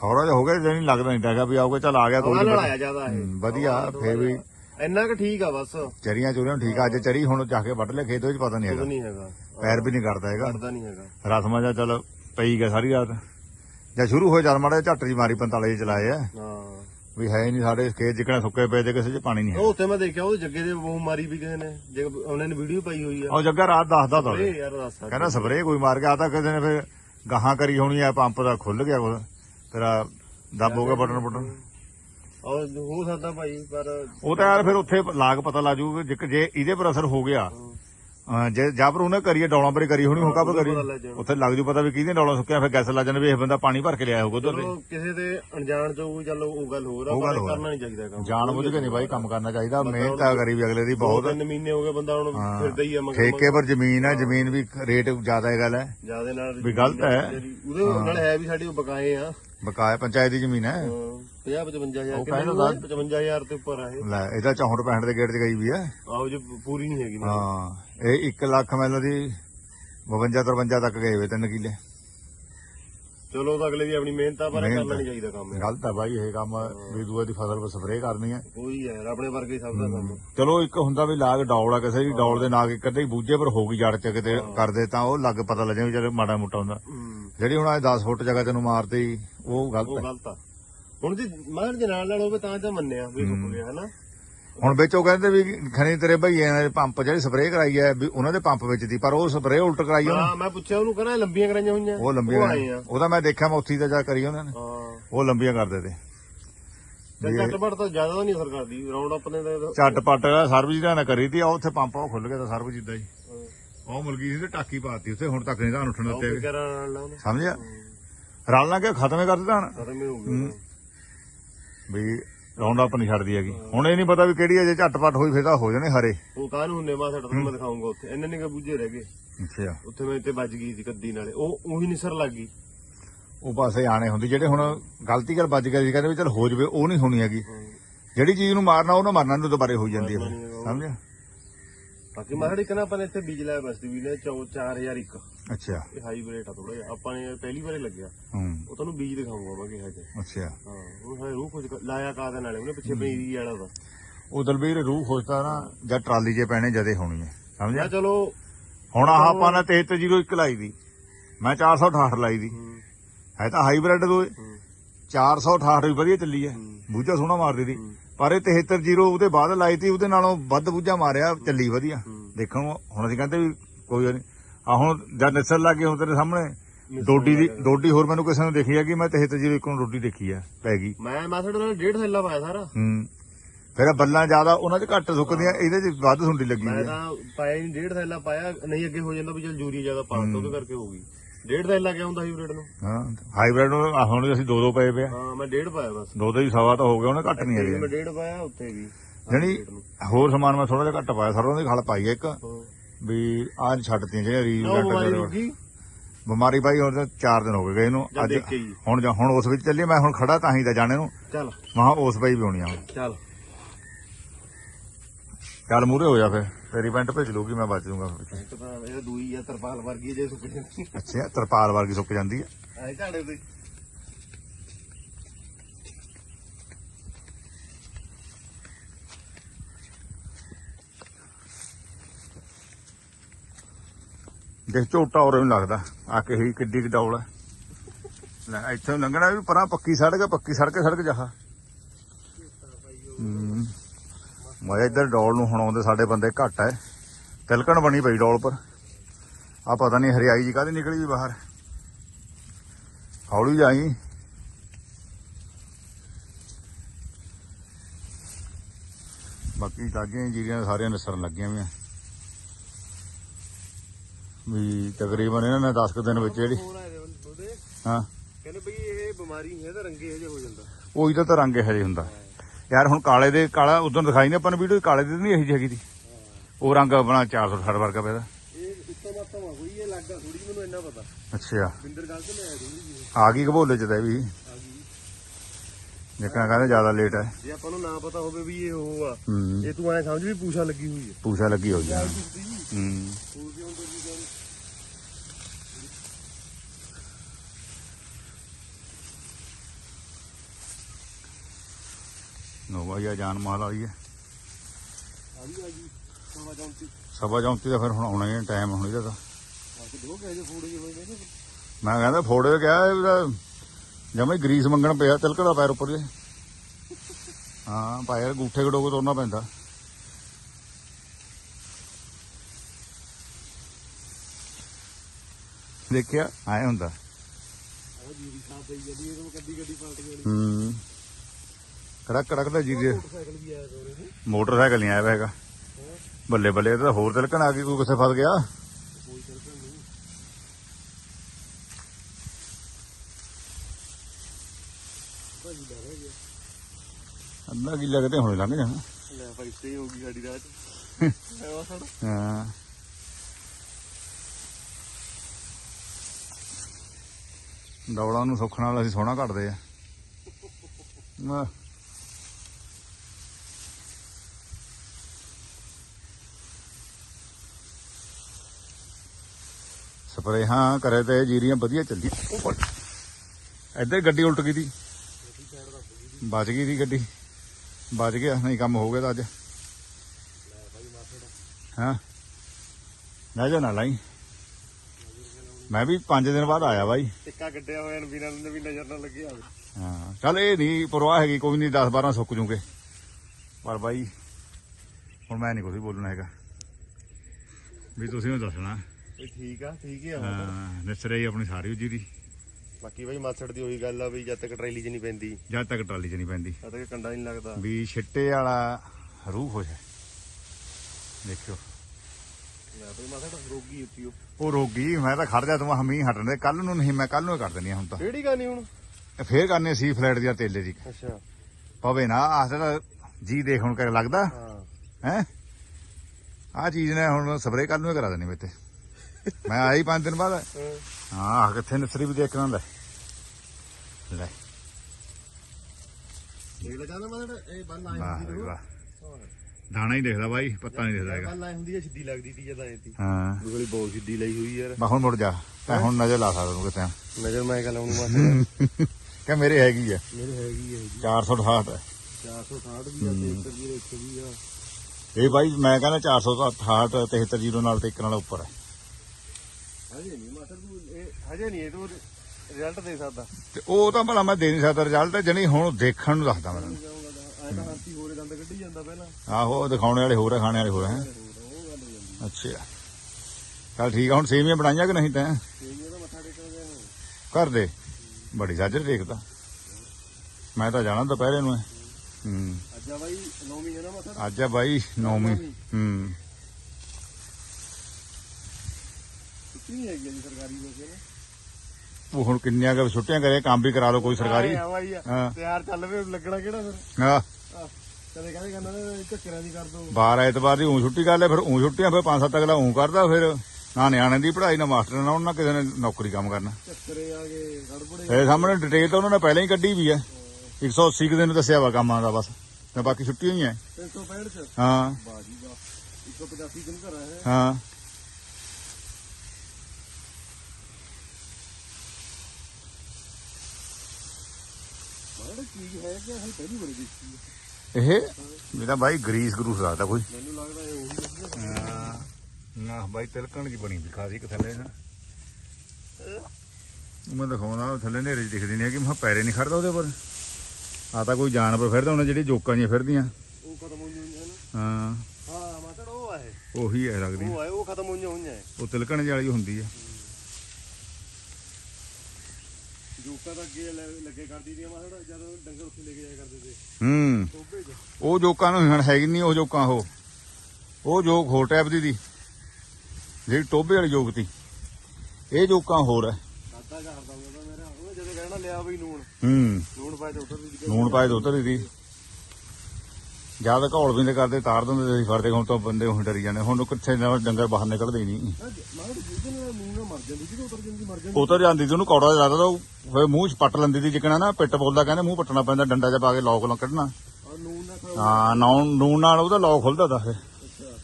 C: ਥੋੜਾ ਜਿਹਾ ਹੋ ਗਿਆ ਜੇ ਨਹੀਂ ਲੱਗਦਾ ਨਹੀਂ ਹੈਗਾ ਵੀ ਆਉਗੇ ਚੱਲ ਆ ਗਿਆ
A: ਹਵਾ
C: ਕੋਈ
A: ਨਾਲ ਆਇਆ ਜ਼ਿਆਦਾ ਇਹ।
C: ਹੂੰ, ਵਧੀਆ ਫੇਰ ਵੀ।
A: ਇੰਨਾ ਕੁ ਠੀਕ ਆ ਬਸ। ਕੁਝ
C: ਚਰੀਆਂ ਚੋਰੀਆਂ ਠੀਕ ਆ ਅੱਜ ਚਰੀ ਹੁਣ ਜਾ ਕੇ ਵੱਢ ਲੈ ਖੇਤ ਵਿੱਚ ਪਤਾ ਨਹੀਂ ਹੈਗਾ।
A: ਨਹੀਂ ਹੈਗਾ।
C: ਪੈਰ ਵੀ ਨਹੀਂ ਕਰਦਾ ਹੈਗਾ।
A: ਕਰਦਾ ਨਹੀਂ ਹੈਗਾ।
C: ਰਸਮਾ ਜਾਂ ਚੱਲ ਪਈ ਗਿਆ ਸਾਰੀ ਰਾਤ। ਜਾਂ ਸ਼ੁਰੂ ਹੋਏ ਜਦ ਮਾੜਾ ਜਿਹਾ ਝੱਟ ਜੀ ਮਾਰੀ 45 ਜੀ ਚਲਾਏ ਆ।
A: ਹਾਂ।
C: ਵੀ ਹੈ ਨਹੀਂ ਸਾਡੇ ਖੇਤ ਜਿਕਣਾ ਸੁੱਕੇ ਪਏ ਤੇ ਕਿਸੇ 'ਚ ਪਾਣੀ ਨਹੀਂ ਹੈ
A: ਉਹ ਉੱਥੇ ਮੈਂ ਦੇਖਿਆ ਉਹ ਜੱਗੇ ਦੇ ਬਹੂ ਮਾਰੀ ਵੀ ਕਿਸੇ ਨੇ। ਜੇ ਉਹਨਾਂ ਨੇ ਵੀਡੀਓ ਪਾਈ ਹੋਈ ਆ।
C: ਉਹ ਜੱਗਾ ਰਾਤ ਦੱਸਦਾ ਤਾ
A: ਏ ਯਾਰ ਦੱਸ।
C: ਕਹਿੰਦਾ ਸਪਰੇਅ ਕੋਈ ਮਾਰ ਕੇ ਆਦਾ ਕਿਸੇ ਨੇ ਫਿਰ ਗਾਹਾਂ ਕਰੀ ਹੋਣੀ ਆ ਪੰਪ ਦਾ ਖੁੱਲ ਗਿਆ ਕੁਝ ਤੇਰਾ ਦੱਬ ਹੋ ਗਿਆ ਬਟਨ ਬਟਨ।
A: ਔਰ ਹੋ ਸਕਦਾ ਭਾਈ ਪਰ
C: ਉਹ ਤਾਂ ਯਾਰ ਫਿਰ ਉੱਥੇ ਲਾਗ ਪਤਾ ਲਾ ਜੂ ਜੇ ਜੇ ਇਹਦੇ ਪਰ ਅਸਰ ਹੋ ਗਿਆ ਅਹ ਜੇ ਜਾਂ ਉਹਨੇ ਕਰੀਏ ਡੌਲਾਂ ਪਰ ਕਰੀ ਹੋਣੀ ਹੋਕਾ ਪਰ ਕਰੀ
A: ਪਤਾ ਲੱਗ ਜਾਣਾ।
C: ਉੱਥੇ ਲੱਗ ਜੂ ਪਤਾ ਵੀ ਕਿਹਦੇ ਡੌਲਾਂ ਸੁੱਕਿਆ ਫਿਰ ਗੈਸ ਲਾ ਜਾਣ ਵੀ ਇਹ ਬੰਦਾ ਪਾਣੀ ਭਰ ਕੇ ਲਿਆਇਆ ਹੋਊਗਾ ਉਧਰ
A: ਚਲੋ ਕਿਸੇ ਦੇ ਅਣਜਾਣ ਚ ਚੱਲ ਉਹ ਗੱਲ ਹੋਰ ਆ
C: ਉਹ ਗੱਲ
A: ਪਰ
C: ਹੋਰ ਆ।
A: ਕਰਨਾ ਨਹੀਂ ਚਾਹੀਦਾ ਕੰਮ।
C: ਜਾਣ ਬੁੱਝ ਕੇ ਨਹੀਂ ਬਾਈ ਕੰਮ ਕਰਨਾ ਚਾਹੀਦਾ ਮਿਹਨਤ ਆ ਕਰੀ ਵੀ ਅਗਲੇ ਦੀ
A: ਬਹੁਤ।
C: ਬਹੁਤ
A: ਤਿੰਨ ਮਹੀਨੇ ਹੋ ਗਏ ਬੰਦਾ ਹੁਣ ਫਿਰਦਾ ਹੀ ਆ ਮਗਰ
C: ਠੇਕੇ ਪਰ ਜ਼ਮੀਨ ਹੈ ਜ਼ਮੀਨ ਵੀ ਰੇਟ ਜ਼ਿਆਦਾ ਹੈ ਗੱਲ ਹੈ।
A: ਜਿਆਦੇ ਨਾਲ
C: ਵੀ ਗਲਤ ਹੈ।
A: ਉਹਦੇ ਨਾਲ ਹੈ ਵੀ ਸਾਡੇ ਉਹ ਬਕਾਏ ਆ।
C: ਬਕਾਇਆ ਪੰਚਾਇਤ ਦੀ ਜ਼ਮੀਨ ਹੈ।
A: 50 55000
C: ਉਹ ਕਹਿੰਦਾ
A: ਨੂੰ 55000 ਤੇ ਉੱਪਰ ਆ ਇਹ।
C: ਲੈ ਇਹਦਾ 64 65 ਦੇ ਗੇਟ 'ਚ ਗਈ ਵੀ ਹੈ।
A: ਆਹੋ ਜੇ ਪੂਰੀ ਨਹੀਂ ਹੈਗੀ। ਨਾ
C: ਹਾਂ। ਇਹ 1 ਲੱਖ ਮੈਨੂੰ ਦੀ 52 53 ਤੱਕ ਗਏ ਵੇ ਤਿੰਨ ਕਿੱਲੇ।
A: ਚਲੋ ਤਾਂ ਅਗਲੇ ਦੀ ਆਪਣੀ ਮਿਹਨਤ ਆ ਪਰ ਇਹ ਕਰਨਾ ਨਹੀਂ ਚਾਹੀਦਾ ਕੰਮ।
C: ਗਲਤ ਹੈ ਬਾਈ ਇਹ ਕੰਮ ਵੀ ਦੂਏ ਦੀ ਫਸਲ 'ਤੇ ਸਪਰੇਅ ਕਰਨੀ ਹੈ
A: ਉਹੀ ਹੈ ਆਪਣੇ ਵਰਗੇ ਸਭ ਦਾ ਕੰਮ
C: ਚਲੋ ਇੱਕ ਹੁੰਦਾ ਵੀ ਲਾਗ ਡੌਲ ਆ ਕਿਸੇ ਦੀ ਡੌਲ ਦੇ ਨਾਲ ਇੱਕ ਅੱਧੇ ਬੂਝੇ ਪਰ ਹੋ ਗਈ ਜੜ 'ਚ ਕਿਤੇ ਕਰਦੇ ਤਾਂ ਉਹ ਲੱਗ ਪਤਾ ਵੀ ਜਦੋਂ ਮਾੜਾ ਮੋਟਾ ਹੁੰਦਾ। ਜਿਹੜੀ ਹੁਣ ਇਹ 10 ਫੁੱਟ ਜਗ੍ਹਾ ਤੈਨੂੰ ਮਾਰਤੀ ਉਹ ਗਲਤ
A: ਗਲਤ ਆ। ਹੁਣ ਜੇ ਮਗਰ ਜੇ ਨਾਲ ਨਾਲ ਹੋਵੇ ਤਾਂ ਤਾਂ ਮੰਨਿਆ ਵੀ ਸੁੱਕ ਗਿਆ ਹਨਾ?
C: ਹੁਣ ਵਿੱਚ ਉਹ ਕਹਿੰਦੇ ਵੀ ਖਣੀ ਤੇਰੇ ਭਈਏ ਨੇ ਪੰਪ ਜਿਹੜੀ ਸਪਰੇਅ ਕਰਾਈ ਹੈ ਵੀ ਉਹਨਾਂ ਦੇ ਪੰਪ ਵਿੱਚ ਦੀ ਪਰ ਉਹ ਸਪਰੇਅ ਉਲਟ ਕਰਾਈ ਉਹਨੇ।
A: ਹਾਂ ਮੈਂ ਪੁੱਛਿਆ ਉਹਨੂੰ ਕਹਿੰਦਾ ਲੰਬੀਆਂ ਕਰਾਈਆਂ ਹੋਈਆਂ।
C: ਉਹ ਲੰਬੀਆਂ ਉਹਦਾ ਮੈਂ ਦੇਖਿਆ ਮੈਂ ਉੱਥੀ ਤੇ ਜਾ ਕਰੀ ਉਹਨਾਂ ਨੇ।
A: ਹਾਂ।
C: ਉਹ ਲੰਬੀਆਂ ਕਰਦੇ ਤੇ।
A: ਤੇ ਝਟਪਟ ਤਾਂ ਜ਼ਿਆਦਾ ਤਾਂ ਨਹੀਂ ਅਸਰ ਕਰਦੀ ਰਾਉਂਡ ਅਪ ਨੇ ਤਾਂ
C: ਝੱਟ ਪੱਟ ਸਰਵਿਸ ਜਿਹੜਾ ਨਾ ਕਰੀ ਤੀ ਆ ਉੱਥੇ ਪੰਪ ਉਹ ਖੁੱਲ ਗਿਆ ਤਾਂ ਸਰਵਿਸ ਜਿੱਦਾਂ ਹੀ। ਉਹ ਮੁਲਗੀ ਸੀ ਤੇ ਟਾਕੀ ਪਾਤੀ ਉੱਥੇ ਹੁਣ ਤੱਕ ਨਹੀਂ ਤਾਂ ਉੱਠਣ
A: ਉਹ
C: ਦਿੱਤੇ ਸਮਝਿਆ? ਰਲ ਲਾ ਕੇ ਖਤਮ ਹੀ ਕਰ ਦਿੱਤਾ ਹਣ।
A: ਖਤਮ ਹੀ ਹੋ ਗਿਆ।
C: ਵੀ ਰਾਉਂਡ ਅਪ ਨਹੀਂ ਛੱਡਦੀ ਹੈਗੀ। ਹੁਣ ਇਹ ਨਹੀਂ ਪਤਾ ਵੀ ਕਿਹੜੀ ਅਜੇ ਝੱਟ-ਪੱਟ ਹੋਈ ਫਿਰ ਤਾਂ ਹੋ ਜਾਣੇ ਹਰੇ।
A: ਉਹ ਕਾਹਨੂੰ ਹੁੰਨੇ ਮਾ ਸਾਡਾ ਮੈਂ ਦਿਖਾਉਂਗਾ ਉੱਥੇ। ਇੰਨੇ ਨਿੱਕੇ ਬੂਝੇ ਰਹਿ ਗਏ।
C: ਅੱਛਾ।
A: ਉੱਥੇ ਮੈਂ ਤੇ ਵੱਜ ਗਈ ਸੀ ਕੱਦੀ ਨਾਲੇ। ਉਹ ਉਹੀ ਨਿਸਰ ਲੱਗ ਗਈ।
C: ਉਹ ਪਾਸੇ ਆਣੇ ਹੁੰਦੀ। ਜਿਹੜੇ ਹੁਣ ਗਲਤੀ ਕਰ ਵੱਜ ਗਿਆ ਸੀ ਕਹਿੰਦੇ ਵੀ ਚਲ ਹੋ ਜਵੇ ਉਹ ਨਹੀਂ ਹੋਣੀ ਹੈਗੀ। ਜਿਹੜੀ ਚੀਜ਼ ਨੂੰ ਮਾਰਨਾ ਉਹ ਨਾ ਮਾਰਨਾ ਨੂੰ ਦੁਬਾਰੇ ਹੋਈ ਜਾਂਦੀ ਹੈ। ਸਮਝਿਆ?
A: ਬਾਕੀ ਮਾੜੀ ਕਹਿੰਦਾ ਆਪਾਂ ਨੇ ਇੱਥੇ ਬੀਜ ਲਾਇਆ ਬਸ ਵੀ ਨੇ 4000 ਇੱਕ।
C: ਅੱਛਾ।
A: ਇਹ ਹਾਈ ਰੇਟ ਆ ਥੋੜਾ ਜਿਹਾ। ਆਪਾਂ ਨੇ ਪਹਿਲੀ ਵਾਰੇ ਲੱਗਿਆ।
C: ਹੂੰ।
A: ਉਹ ਤੁਹਾਨੂੰ ਬੀਜ ਦਿਖਾਉਂਗਾ ਮੈਂ ਕਿਹਾ ਜੇ।
C: ਅੱਛਾ।
A: ਹਾਂ ਉਹ ਹੈ ਰੂਹ ਕੁਝ ਲਾਇਆ ਕਾਦੇ ਨਾਲੇ ਉਹਨੇ ਪਿੱਛੇ ਪਨੀਰੀ ਵਾਲਾ ਦਾ।
C: ਉਹ ਦਲਬੀਰ ਰੂਹ ਖੋਜਦਾ ਨਾ ਜਾਂ ਟਰਾਲੀ 'ਚ ਪੈਣੇ ਜਦੇ ਹੋਣੀ ਹੈ। ਸਮਝਿਆ?
A: ਮੈਂ ਚਲੋ
C: ਹੁਣ ਆਹ ਆਪਾਂ ਨੇ 7301 ਲਾਈ ਦੀ। ਮੈਂ 468 ਲਾਈ ਦੀ।
A: ਹੂੰ,
C: ਹੈ ਤਾਂ ਹਾਈਬ੍ਰਿਡ ਦੋਏ।
A: ਹੂੰ,
C: 468 ਵੀ ਵਧੀਆ ਚੱਲੀ ਹੈ।
A: ਹੂੰ।
C: ਬੂਝਾ ਸੋਹਣਾ ਮਾਰਦੀ ਦੀ।
A: ਹੂੰ।
C: ਪਰ ਇਹ 73 ਉਹਦੇ ਬਾਅਦ ਲਾਈ ਤੀ ਉਹਦੇ ਨਾਲੋਂ ਵੱਧ ਬੂਝਾ ਮਾਰਿਆ ਚੱਲੀ ਵਧੀਆ। ਦੇਖਣ ਨੂੰ ਹੁਣ ਅਸੀਂ ਕਹਿੰਦੇ ਵੀ ਕੋਈ ਨਹੀਂ ਆ ਹੁਣ ਜਦ ਨਿਸਰ ਲੱਗ ਹੁਣ ਤੇਰੇ ਸਾਹਮਣੇ ਡੋਡੀ ਦੀ ਡੋਡੀ ਹੋਰ ਮੈਨੂੰ ਕਿਸੇ ਨੇ ਦੇਖੀ ਹੈ ਕਿ ਮੈਂ 73 ਇੱਕ ਨੂੰ ਡੋਡੀ ਦੇਖੀ ਹੈ ਪੈ ਗਈ।
A: ਮੈਂ ਮੈਂ ਸਾਡੇ ਨਾਲ ਡੇਢ ਥੈਲਾ ਪਾਇਆ ਸਾਰਾ।
C: ਹੂੰ। ਫਿਰ ਬੱਲਾਂ ਜ਼ਿਆਦਾ ਉਹਨਾਂ 'ਚ ਘੱਟ ਸੁੱਕਦੀਆਂ ਇਹਦੇ 'ਚ ਵੱਧ ਸੁੰਡੀ ਲੱਗੀ
A: ਮੈਂ ਤਾਂ ਪਾਇਆ ਨਹੀਂ ਡੇਢ ਥੈਲਾ ਪਾਇਆ ਨਹੀਂ ਅੱਗੇ ਹੋ ਜਾਂਦਾ ਵੀ ਚਲ ਯੂਰੀਆ ਜ਼ਿਆਦਾ ਪਾ ਤਾ ਉਹਦੇ ਕਰਕੇ ਹੋ ਗਈ। ਡੇਢ ਥੈਲਾ ਕਿਆ ਹੁੰਦਾ ਹਾਈਬ੍ਰਿਡ ਨੂੰ?
C: ਹਾਂ ਹਾਈਬ੍ਰਿਡ ਹੁਣ ਅਸੀਂ ਦੋ ਦੋ ਪਏ ਪਿਆ
A: ਹਾਂ ਮੈਂ ਡੇਢ ਪਾਇਆ ਬਸ।
C: ਦੋ ਦੋ ਹੀ ਸਵਾ ਤਾਂ ਹੋ ਗਿਆ ਉਹਨੇ ਘੱਟ ਨਹੀਂ ਹੈਗੇ।
A: ਮੈਂ ਡੇਢ ਪਾਇਆ ਉੱਥੇ ਵੀ।
C: ਜਣੀ ਹੋਰ ਸਮਾਨ ਮੈਂ ਥੋੜਾ ਜਿਹਾ ਘੱਟ ਪਾਇਆ ਸਰੋਂ ਦੀ ਖਲ ਪਾਈ ਹੈ ਇੱਕ।
A: ਹਾਂ।
C: ਵੀ ਆਹ ਛੱਡਤੀਆਂ ਜਿਹੜੀਆਂ ਰੀਲ
A: ਉਹ ਬਿਮਾਰੀ
C: ਪਾਈ ਹੁਣ ਤਾਂ 4 ਦਿਨ ਹੋ ਗਏ ਗਏ ਇਹਨੂੰ ਅੱਜ
A: ਹੀ
C: ਹੁਣ ਜਾਂ ਹੁਣ ਉਸ ਵਿੱਚ ਚੱਲੀ ਮੈਂ ਹੁਣ ਖੜਾ ਤਾਂ ਹੀ ਤਾਂ ਜਾਣੇ ਨੂੰ।
A: ਚੱਲ।
C: ਮਹਾ ਉਸ ਪਈ ਵੀ ਹੋਣੀ ਆ
A: ਚੱਲ।
C: ਚੱਲ ਮੂਰੇ ਹੋ ਜਾ ਫਿਰ। ਤੇਰੀ ਪੈਂਟ ਭੇਜ ਲੂਗੀ ਮੈਂ ਬਚ ਜਾਊਂਗਾ
A: ਇੱਕ ਤਾਂ ਇਹ ਦੂਈ ਆ ਤਰਪਾਲ ਵਰਗੀ ਜੇ ਸੁੱਕ ਜਾਂਦੀ
C: ਅੱਛਾ ਤਰਪਾਲ ਵਰਗੀ ਸੁੱਕ ਜਾਂਦੀ ਹੈ
A: ਐ ਝਾੜੇ ਤੇ।
C: ਦੇਖ ਝੋਟਾ ਹੋਰ ਨਹੀਂ ਲੱਗਦਾ ਆ ਕੇ ਹੀ ਕਿੱਡੀ ਕਿ ਡੌਲ ਹੈ ਲੈ ਇੱਥੋਂ ਲੰਘਣਾ ਵੀ ਪਰਾਂ ਪੱਕੀ ਸੜਕ ਹੈ ਪੱਕੀ ਸੜਕ ਹੈ, ਸੜਕ ਜਹਾ ਹੂੰ ਮੈਂ ਇੱਧਰ ਡੌਲ ਨੂੰ ਹੁਣ ਆਉਂਦੇ ਸਾਡੇ ਬੰਦੇ ਘੱਟ ਹੈ ਤਿਲਕਣ ਬਣੀ ਪਈ ਡੌਲ ਪਰ। ਆ ਪਤਾ ਨਹੀਂ ਹਰਿਆਈ ਜੀ ਕਾਹਦੀ ਨਿਕਲੀ ਵੀ ਬਾਹਰ। ਹੌਲੀ ਜਾਈ। ਬਾਕੀ ਲਾਗੀਆਂ ਜੀਰੀਆਂ ਸਾਰੀਆਂ ਨਸਰਨ ਲੱਗੀਆਂ ਵੀ ਵੀ ਤਕਰੀਬਨ ਇਹਨਾਂ ਨੇ 10 ਕੁ ਦਿਨ ਵਿੱਚ ਜਿਹੜੀ ਹਾਂ।
A: ਕਹਿੰਦੇ ਬਈ ਇਹ ਬਿਮਾਰੀ ਹੈ ਤਾਂ ਰੰਗੇ ਇਹੋ ਜਿਹੇ ਹੋ ਜਾਂਦਾ।
C: ਉਹੀ ਤਾਂ ਤਾਂ ਰੰਗ ਇਹੋ ਜਿਹਾ ਹੁੰਦਾ। ਯਾਰ ਹੁਣ ਕਾਲੇ ਦੇ ਕਾਲਾ ਉਦੋਂ ਦਿਖਾਈ ਨਹੀਂ ਆਪਾਂ ਨੂੰ ਵੀਡੀਓ ਕਾਲੇ ਦੇ ਨਹੀਂ ਇਹੋ ਜਿਹੀ ਹੈਗੀ ਦੀ ਉਹ ਰੰਗ ਆਪਣਾ 460 ਵਰਗਾ ਇਹਦਾ।
A: ਇਹ ਉੱਤੋਂ ਮਾਤੋਂ ਆ ਕੋਈ ਇਹ ਲੱਗਾ ਥੋੜੀ ਮੈਨੂੰ ਇੰਨਾ ਪਤਾ।
C: ਅੱਛਾ।
A: ਬਿੰਦਰ ਗੱਲ ਤੇ ਲੈ ਆਇਆ ਥੋੜੀ ਜੀ
C: ਆ ਗਈ ਘਬੋਲੇ ਚ ਤਾਂ ਵੀ।
A: ਆ ਗਈ।
C: ਦੇਖਣਾ ਕਹਿੰਦੇ ਜ਼ਿਆਦਾ ਲੇਟ ਹੈ
A: ਜੇ ਆਪਾਂ ਨੂੰ ਨਾ ਪਤਾ ਹੋਵੇ ਵੀ ਇਹ ਉਹ ਆ ਇਹ ਤੂੰ ਐ ਸਮਝ ਵੀ ਪੂਛਾ ਲੱਗੀ ਹੋਈ ਹੈ
C: ਪੂਛਾ ਲੱਗੀ ਹੋਈ ਹੈ। ਹੂੰ
A: ਹੋਰ ਕਿਉਂ ਕੋਈ ਗੱਲ
C: ਨੋਵਾ ਜਾਂ ਜਾਨ ਮਾਲ ਵਾਲੀ ਹੈ
A: ਆ ਆ ਸਵਾ ਜੌਂਤੀ
C: ਦਾ ਫਿਰ ਹੁਣ ਆਉਣਾ ਹੀ ਟਾਈਮ ਹੁਣ ਇਹਦਾ ਤਾਂ।
A: ਦੋ ਕਹੇ ਫੋੜੇ ਹੋਏ ਨੇ
C: ਮੈਂ ਕਹਿੰਦਾ ਫੋੜੇ ਗਿਆ ਇਹਦਾ ਜਮੇ ਗਰੀਸ ਮੰਗਣ ਪਿਆ ਤਿਲਕਦਾ ਪੈਰ ਉੱਪਰ ਜੇ। ਹਾਂ ਪਾਇਰ ਗੂਠੇ ਗਡੋਗੇ ਤੋੜਨਾ ਪੈਂਦਾ। ਦੇਖਿਆ ਆਏ ਹੁੰਦਾ।
A: ਉਹ ਜੀਰੀ ਸਾਫ਼ ਪਈ ਜਾਂਦੀ ਇਹ ਕੱਦੀ ਗੱਡੀ ਪਲਟ ਗਈ
C: ਹੂੰ। ਕੜਕ ਕੜਕ ਦਾ ਜੀ
A: ਮੋਟਰਸਾਈਕਲ ਵੀ ਆਇਆ ਨੇ।
C: ਮੋਟਰਸਾਈਕਲ ਨਹੀਂ ਆਇਆ ਵਾ ਹੈਗਾ। ਬੱਲੇ ਬੱਲੇ ਇਹ ਤਾਂ ਹੋਰ ਤਿਲਕਣ ਆ ਗਈ ਕੋਈ ਕਿੱਥੇ ਫਸ ਗਿਆ?
A: ਕੋਈ ਚੱਕਰ ਨਹੀਂ। ਭਾਜੀ ਦਾ ਰਹਿ ਗਿਆ
C: ਅੱਧਾ ਕਿੱਲਾ ਕਿਤੇ ਹੁਣ ਲੰਘ ਜਾਣਾ।
A: ਲੈ ਭਾਈ ਹੋ ਗਈ ਸਾਡੀ ਰਾਤ ਐ ਵਾ ਸਾਡਾ
C: ਹਾਂ। ਦੌੜਾਂ ਨੂੰ ਸੁੱਖ ਨਾਲ ਅਸੀਂ ਸੋਹਣਾ ਕੱਢਦੇ ਆ। (laughs) ਆਹ। ਸਪਰੇਹਾਂ ਕਰੇ ਤੇ ਜੀਰੀਆਂ ਵਧੀਆ ਚੱਲੀਆਂ। ਇੱਧਰ ਗੱਡੀ ਉਲਟ ਗਈ ਦੀ ਬਚ ਗਈ ਦੀ ਗੱਡੀ। ਬਚ ਗਿਆ ਨਹੀਂ ਕੰਮ ਹੋ ਗਿਆ ਤਾਂ ਅੱਜ। ਹਾਂ। ਨਾ ਜਾ ਨਾ ਲਾਈ ਮੈਂ ਵੀ 5 ਦਿਨ ਬਾਅਦ ਆਇਆ ਬਾਈ।
A: ਟਿੱਕਾ ਕੱਢਿਆ ਹੋਇਆ ਨੂੰ ਵੀਰਾਂ ਨੂੰ ਵੀ ਨਜ਼ਰ ਨਾ ਲੱਗੇ ਆਵੇ
C: ਹਾਂ। ਚੱਲ ਇਹ ਨਹੀਂ ਪਰਵਾਹ ਹੈਗੀ ਕੋਈ ਨਹੀਂ 10 12 ਸੁੱਕ ਜੂਗੇ। ਪਰ ਬਾਈ ਹੁਣ ਮੈਂ ਨਹੀਂ ਕੁਝ ਬੋਲਣਾ ਹੈਗਾ। ਵੀ ਤੁਸੀਂ ਉਹ ਦੱਸਣਾ।
A: ਇਹ ਠੀਕ ਆ ਠੀਕ ਹੀ ਆ ਹੁਣ।
C: ਹਾਂ ਨਿਸਰੇ ਹੀ ਆਪਣੀ ਸਾਰੀ ਉਜੀ ਦੀ।
A: ਬਾਕੀ ਬਾਈ ਮਾਸੜ ਦੀ ਉਹੀ ਗੱਲ ਆ ਵੀ ਜਦ ਤੱਕ ਟਰੈਲੀ 'ਚ ਨਹੀਂ ਪੈਂਦੀ।
C: ਜਦ ਤੱਕ ਟਰਾਲੀ 'ਚ ਨਹੀਂ ਪੈਂਦੀ।
A: ਜਦ ਤੱਕ ਕੰਡਾ ਨਹੀਂ ਲੱਗਦਾ।
C: ਵੀ ਛਿੱਟੇ ਵਾਲਾ ਰੂਹ ਹੋ। ਜਾਏ ਦੇਖਿਓ।
A: ਲੈ ਬਈ ਮਾਸੜ ਰੋਗੀ ਉੱਤੀ ਉਹ
C: ਉਹ ਰੋਗੀ ਮੈਂ ਤਾਂ ਖੜ ਜਾ ਤੂੰ ਹਮੀ ਹਟਣ ਦੇ। ਕੱਲ ਨੂੰ ਨਹੀਂ ਮੈਂ ਕੱਲ ਨੂੰ ਹੀ ਕਰ ਦੇਣੀ ਆ ਹੁਣ ਤਾਂ।
A: ਕਿਹੜੀ ਗਾਨੀ ਹੁਣ?
C: ਇਹ ਫੇਰ ਕਰਨੇ ਸੀ ਫਲੈਟ ਦੀ ਆ ਤੇਲੇ ਦੀ।
A: ਅੱਛਾ।
C: ਪਵੇ ਨਾ ਆਹ ਤਾਂ ਜੀ ਦੇਖ ਹੁਣ ਕਿ ਲੱਗਦਾ।
A: ਹਾਂ।
C: ਹੈ? ਆ ਚੀਜ਼ ਨੇ ਹੁਣ ਸਪਰੇ ਕੱਲ ਨੂੰ ਹੀ ਕਰਾ ਦੇਣੀ ਮੇਤੇ ਮੈਂ ਆਈ ਪੰਜ ਦਿਨ ਬਾਅਦ।
A: ਹਾਂ।
C: ਹਾਂ ਆਹ ਕਿੱਥੇ ਨਸਰੀ ਵੀ ਦੇਖਣਾ ਲੈ। ਲੈ
A: ਦੇਖ ਇਹ ਬੰਨ ਆਈ ਹੁੰਦੀ
C: ਦਾਣਾ ਹੀ ਦੇਖਦਾ ਬਾਈ ਪੱਤਾ ਨਹੀਂ ਦੇਖਦਾ ਹੈਗਾ।
A: ਬੰਨ ਆਈ ਹੁੰਦੀ ਆ ਸਿੱਧੀ ਲੱਗਦੀ ਤੀ ਜਦ ਆਏ ਤੀ।
C: ਹਾਂ।
A: ਬਗਲੀ ਬਹੁਤ ਸਿੱਧੀ ਲਈ ਹੋਈ ਯਾਰ।
C: ਬਾ ਹੁਣ ਮੁੜ ਜਾ। ਤਾਂ ਹੁਣ ਨਜ਼ਰ ਲਾ ਸਕਦਾ ਤੂੰ ਕਿਤੇ।
A: ਨਜ਼ਰ ਮੈਂ ਗੱਲ ਆਉਣੀ ਮਾਸੜ
C: ਕਿ ਮੇਰੇ ਹੈਗੀ ਆ?
A: ਮੇਰੇ ਹੈਗੀ ਹੈ ਜੀ।
C: 468 ਹੈ
A: 460 ਵੀ ਆ ਤੇ 100 ਵੀ ਆ।
C: ਇਹ ਬਾਈ ਮੈਂ ਕਹਿੰਦਾ 468 73 ਜੀਰੋ ਨਾਲ ਤੇ ਇੱਕ ਨਾਲ ਉੱਪਰ ਹੈ
A: ਹਜੇ ਨਹੀਂ ਮਾਸੜ ਤੂੰ ਇਹ ਹਜੇ ਨਹੀਂ ਇਹ ਤੂੰ ਰਿਜ਼ਲਟ ਦੇ ਸਕਦਾ।
C: ਤੇ ਉਹ ਤਾਂ ਭਲਾ ਮੈਂ ਦੇ ਨਹੀਂ ਸਕਦਾ ਰਿਜ਼ਲਟ ਜਣੀ ਹੁਣ ਦੇਖਣ ਨੂੰ ਦੱਸਦਾ ਮੈਨੂੰ।
A: ਜਾਊਗਾ ਤਾਂ ਐ ਤਾਂ ਹਾਥੀ ਹੋਰੇ ਦੰਦ ਕੱਢੀ ਜਾਂਦਾ ਪਹਿਲਾਂ।
C: ਆਹੋ ਉਹ ਦਿਖਾਉਣੇ ਵਾਲੇ ਹੋਰ ਆ ਖਾਣੇ ਵਾਲੇ ਹੋਰ ਹੈ।
A: ਹੋਰ ਉਹ ਗੱਲ ਹੋ ਜਾਂਦੀ
C: ਅੱਛਾ। ਚੱਲ ਠੀਕ ਆ ਹੁਣ ਸੇਵੀਆਂ ਬਣਾਈਆਂ ਕਿ ਨਹੀਂ ਤੈਂ?
A: ਤੇ ਇਹਦਾ ਮੱਥਾ ਟੇਕਣ ਗਏ
C: ਘਰ ਦੇ? ਬੜੀ ਸਾਜਰ ਦੇਖਦਾ। ਮੈਂ ਤਾਂ ਜਾਣਾ ਦੁਪਹਿਰੇ ਨੂੰ ਹੈ। ਹੂੰ।
A: ਅੱਜ ਆ ਬਾਈ ਨੌਵੀਂ ਹੈ ਨਾ ਮੱਥਾ
C: ਅੱਜ ਆ ਬਾਈ ਨੌਵੀਂ। ਹੂੰ।
A: ਛੁੱਟੀ ਨਹੀਂ ਹੈਗੀ ਜੀ ਸਰਕਾਰੀ ਵੈਸੇ ਨਾ
C: ਉਹ ਹੁਣ ਕਿੰਨੀਆਂ ਕੁ ਛੁੱਟੀਆਂ ਕਰੇ ਕੰਮ ਵੀ ਕਰਾ ਲਓ ਕੋਈ ਸਰਕਾਰੀ।
A: ਆ ਬਾਈ ਆ
C: ਹਾਂ।
A: ਤਿਆਰ ਚੱਲ ਵੇ ਲੱਗਣਾ ਕਿਹੜਾ ਫਿਰ?
C: ਹਾਂ।
A: ਆਹ, ਕਦੇ ਕਹਿੰਦੇ ਕਹਿੰਦਾ ਨਾ ਝੱਕਰਾਂ ਦੀ ਕਰ ਦੋ।
C: ਬਾਰ ਐਤਵਾਰ ਦੀ ਉਂ ਛੁੱਟੀ ਕਰ ਲੈ ਫਿਰ ਉਂ ਛੁੱਟੀਆਂ ਫਿਰ ਪੰਜ ਸੱਤ ਅਗਲਾ ਉਂ ਕਰਦਾ ਫਿਰ। ਨਾ ਨਿਆਣੇ ਦੀ ਪੜ੍ਹਾਈ ਨਾ ਮਾਸਟਰ ਨਾ ਉਹਨਾਂ ਕਿਸੇ ਨੇ ਨੌਕਰੀ ਕੰਮ ਕਰਨਾ।
A: ਝੱਕਰੇ ਆ ਗਏ ਗੜਬੜੇ
C: ਇਹ ਸਾਹਮਣੇ ਡਿਟੇਲ ਤਾਂ ਉਹਨਾਂ ਨੇ ਪਹਿਲਾਂ ਹੀ ਕੱਢੀ ਵੀ ਹੈ। 180 ਕੁ ਦਿਨ ਦੱਸਿਆ ਵਾ ਕੰਮਾਂ ਦਾ ਬਸ ਤੇ ਬਾਕੀ ਛੁੱਟੀਆਂ ਹੀ ਹੈ।
A: 365 ਚ
C: ਹਾਂ।
A: ਬਾਜੀ ਵਾਹ। 185 ਦਿਨ ਘਰ ਹੈ।
C: ਹਾਂ
A: ਮਾੜਾ ਚੀਜ਼ ਹੈ ਕਿ ਹਲ ਪਹਿਲੀ ਬੜੀ ਦੇਖੀ ਹੈ
C: ਇਹ? ਮੇਰਾ ਬਾਈ ਗਰੀਸ ਗਰੂਸ ਲੱਗਦਾ ਕੋਈ।
A: ਮੈਨੂੰ ਲੱਗਦਾ ਇਹ ਉਹੀ ਵਧੀਆ
C: ਨਾ ਬਾਈ ਤਿਲਕਣ ਦੀ ਬਣੀ ਖਾਸੀ ਕਿ ਥੱਲੇ ਨਾ। ਮੈਂ ਦਿਖਾਉਂਦਾ ਥੱਲੇ ਨੇਰੇ 'ਚ ਦਿਖਦੀ ਨਹੀਂ ਹੈ ਕਿ ਮੈਂ ਪੈਰੇ ਨਹੀਂ ਖੜਦਾ ਉਹਦੇ ਪਰ ਆ ਤਾਂ ਕੋਈ ਜਾਨਵਰ ਫਿਰਦਾ ਹੁਣ ਜਿਹੜੀ ਜੋਕਾਂ ਜੀਆਂ ਫਿਰਦੀਆਂ।
A: ਉਹ ਖਤਮ ਹੋ ਜਾਂਦੀ ਹੈ ਨਾ।
C: ਹਾਂ।
A: ਹਾਂ ਮਾਤੜ ਉਹ ਆ ਇਹ।
C: ਉਹੀ ਹੈ ਲੱਗਦੀ।
A: ਉਹ ਆ ਉਹ ਖਤਮ ਹੋ ਜਾਂਦੀ ਹੈ
C: ਉਹ ਤਿਲਕਣ ਵਾਲੀ ਹੁੰਦੀ ਹੈ
A: ਜੋਕਾਂ ਤਾਂ ਅੱਗੇ ਲੈ- ਲੱਗੇ ਕਰਦੀ ਦੀ ਮਾਤੜ ਜਦੋਂ ਡੰਗਰ ਉੱਥੇ ਲੈ ਕੇ ਜਾਇਆ ਕਰਦੇ ਤੇ
C: ਹੂੰ।
A: ਟੋਬੇ 'ਚ।
C: ਉਹ ਜੋਕਾਂ ਨੂੰ ਹੁਣ ਹੈਗੀ ਨਹੀਂ ਉਹ ਜੋਕਾਂ ਉਹ। ਉਹ ਜੋਕ ਹੋਰ ਟੈਪ ਦੀ ਦੀ ਜਿਹੜੀ ਟੋਬੇ ਵਾਲੀ ਜੋਕ ਤੀ। ਇਹ ਜੋਕਾਂ ਹੋਰ ਹੈ
A: ਦਾਦਾ ਕਰਦਾ ਹੁੰਦਾ ਮੇਰਾ ਉਹ ਜਦੋਂ ਕਹਿਣਾ ਲਿਆ ਬਈ ਨੂਣ
C: ਹੂੰ।
A: ਨੂਣ ਪਾਏ ਤੇ ਉੱਧਰ ਦੀ
C: ਲੂਣ ਪਾਏ ਦੋ ਧਰੀ ਦੀ ਜਦ ਘੌਲ ਬਿੰਦੇ ਕਰਦੇ ਤਾਰ ਦਿੰਦੇ ਸੀ ਫੜਦੇ ਹੁਣ ਤਾਂ ਬੰਦੇ ਹੁਣ ਡਰੀ ਜਾਂਦੇ। ਹੁਣ ਕਿੱਥੇ ਨਾ ਡੰਗਰ ਬਾਹਰ ਨਿਕਲਦੇ ਹੀ ਨਹੀਂ।
A: ਉਤਰ ਜਾਂਦੀ
C: ਸੀ ਉਹਨੂੰ ਕੌੜਾ ਲੱਗਦਾ ਉਹ ਫਿਰ ਮੂੰਹ 'ਚ ਪੱਟ ਲੈਂਦੀ ਸੀ ਜਿਕਣਾ ਨਾ ਪਿੱਟ ਬੋਲਦਾ ਕਹਿੰਦੇ ਮੂੰਹ ਪੱਟਣਾ ਪੈਂਦਾ ਡੰਡਾ ਜਿਹਾ ਪਾ ਕੇ ਲੌਕ ਲਾ ਕੱਢਣਾ। ਹਾਂ ਨੌਣ ਨੂਣ ਨਾਲ ਉਹਦਾ ਲੌਕ ਖੁੱਲਦਾ ਤਾ ਫਿਰ।
A: ਅੱਛਾ।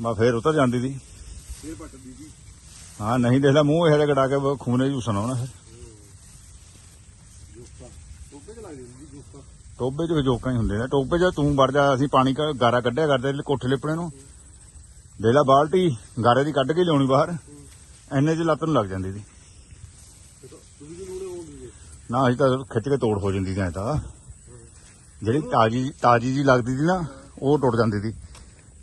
C: ਮੈਂ ਫੇਰ ਉਤਰ ਜਾਂਦੀ ਸੀ।
A: ਫਿਰ ਪੱਟਦੀ ਸੀ।
C: ਹਾਂ ਨਹੀਂ ਦੇਖਦਾ ਮੂੰਹ ਇਹ ਜਿਹਾ ਗੜਾ ਕੇ ਖੂਨੇ ਜੂਸਣ ਆਉਣਾ ਫਿਰ
A: ਜੋਕਾ ਟੋਬੇ 'ਚ ਲੱਗ ਜਾਂਦੀ ਸੀ ਜੋਕਾ
C: ਟੋਬੇ 'ਚ ਵੀ ਜੋਕਾਂ ਹੀ ਹੁੰਦੇ ਨੇ। ਟੋਬੇ 'ਚ ਤੂੰ ਵੜ ਜਾ ਅਸੀਂ ਪਾਣੀ ਕ- ਗਾਰਾ ਕੱਢਿਆ ਕਰਦੇ ਕੋਠੇ ਲਿਪਣੇ ਨੂੰ। ਦੇ ਲਾ ਬਾਲਟੀ ਗਾਰੇ ਦੀ ਕੱਢ ਕੇ ਲਿਆਉਣੀ ਬਾਹਰ। ਐਨੇ 'ਚ ਲੱਤ ਨੂੰ ਲੱਗ ਜਾਂਦੀ ਸੀ।
A: ਤੁਸੀਂ ਵੀ
C: ਨਾ ਅਸੀਂ ਤਾਂ ਖਿੱਚ ਕੇ ਤੋੜ ਹੋ ਜਾਂਦੀ ਸੀ ਐਂ ਤਾਂ। ਜਿਹੜੀ ਤਾਜੀ ਤਾਜੀ ਜੀ ਲੱਗਦੀ ਸੀ ਨਾ ਉਹ ਟੁੱਟ ਜਾਂਦੀ ਸੀ।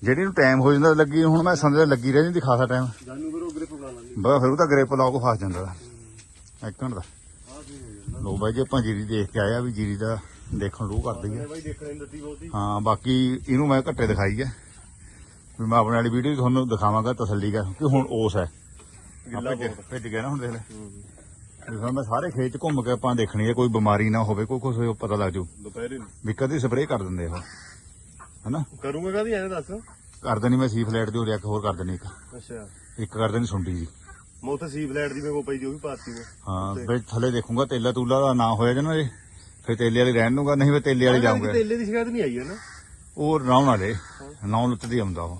C: ਜਿਹੜੀ ਨੂੰ ਟਾਈਮ ਹੋ ਜਾਂਦਾ ਲੱਗੀ ਹੁਣ ਮੈਂ ਸੰਦੇ ਲੱਗੀ ਰਹਿ ਜਾਂਦੀ ਖਾਸਾ ਟਾਈਮ।
A: ਜਾਨੂ ਫਿਰ ਉਹ ਗ੍ਰਿਪ ਬਣਾ ਲਾਂਗੇ
C: ਬਸ ਫਿਰ ਉਹ ਤਾਂ ਗ੍ਰਿਪ ਲਾ ਕੇ ਫਸ ਜਾਂਦਾ। ਇੱਕ ਘੰਟਾ ਦਾ।
A: ਆਹ ਕੀ ਹੋ ਜਾਂਦਾ
C: ਲੋ ਬਾਈ ਜੀ ਆਪਾਂ ਜੀਰੀ ਦੇਖ ਕੇ ਆਇਆ ਵੀ ਜੀਰੀ ਦਾ ਦੇਖਣ ਨੂੰ ਕਰਦੀ ਹੈ
A: ਇਹ ਬਾਈ ਦੇਖਣ ਨੂੰ ਦਿੱਤੀ ਬਹੁਤੀ
C: ਹਾਂ। ਬਾਕੀ ਇਹਨੂੰ ਮੈਂ ਘੱਟੇ ਦਿਖਾਈ ਹੈ। ਵੀ ਮੈਂ ਆਪਣੇ ਵਾਲੀ ਵੀਡੀਓ ਤੁਹਾਨੂੰ ਦਿਖਾਵਾਂਗਾ ਤਸੱਲੀ ਕਰ ਕਿ ਹੁਣ ਉਸ ਹੈ।
A: ਗਿੱਲਾ
C: ਭਿੱਜ
A: ਬਹੁਤ।
C: ਭਿੱਜ ਗਿਆ ਨਾ ਹੁਣ ਦੇਖ ਲੈ। ਵੀ ਹੁਣ ਮੈਂ ਸਾਰੇ ਖੇਤ ਘੁੰਮ ਕੇ ਆਪਾਂ ਦੇਖਣੀ ਹੈ ਕੋਈ ਬਿਮਾਰੀ ਨਾ ਹੋਵੇ ਕੋਈ ਕੁਝ ਪਤਾ ਲੱਗ ਜੂ।
A: ਦੁਪਹਿਰੇ ਨੂੰ।
C: ਵੀ ਕਦੀ ਸਪਰੇਅ ਕਰ ਦਿੰਦੇ ਉਹ। ਹਨਾ?
A: ਕਰੂੰਗਾ ਕਾਦੀ ਐਂ ਦੱਸ।
C: ਕਰ ਦੇਣੀ ਮੈਂ ਸੀ ਫਲੈਟ ਦੀ ਹੋਰ ਇੱਕ ਹੋਰ ਕਰ ਦੇਣੀ ਇੱਕ।
A: ਅੱਛਾ।
C: ਇੱਕ ਕਰ ਦੇਣੀ ਸੁੰਡੀ ਦੀ
A: ਮੈਂ ਉੱਥੇ ਸੀ ਫਲੈਟ ਦੀ ਮੇਰੇ ਕੋਲ ਪਈ ਦੀ ਉਹ ਵੀ ਪਾਤੀ ਮੈਂ।
C: ਹਾਂ ਵਿੱਚ ਥੱਲੇ ਦੇਖੂੰਗਾ ਤੇਲਾ ਤੂਲਾ ਦਾ ਨਾ ਹੋਇਆ ਜਨਾ ਇਹ। ਫਿਰ ਤੇਲੇ ਵਾਲੀ ਰਹਿਣ ਦੂੰਗਾ ਨਹੀਂ ਫਿਰ ਤੇਲੇ ਵਾਲੀ ਜਾਊਂਗਾ।
A: ਤੇਲੇ ਦੀ ਸ਼ਿਕਾਇਤ ਨਹੀਂ ਆਈ ਹੈ ਨਾ?
C: ਉਹ ਰਾਉਣ ਵਾਲੇ ਨੌ ਲੁੱਤ ਦੀ ਆਉਂਦਾ ਉਹ।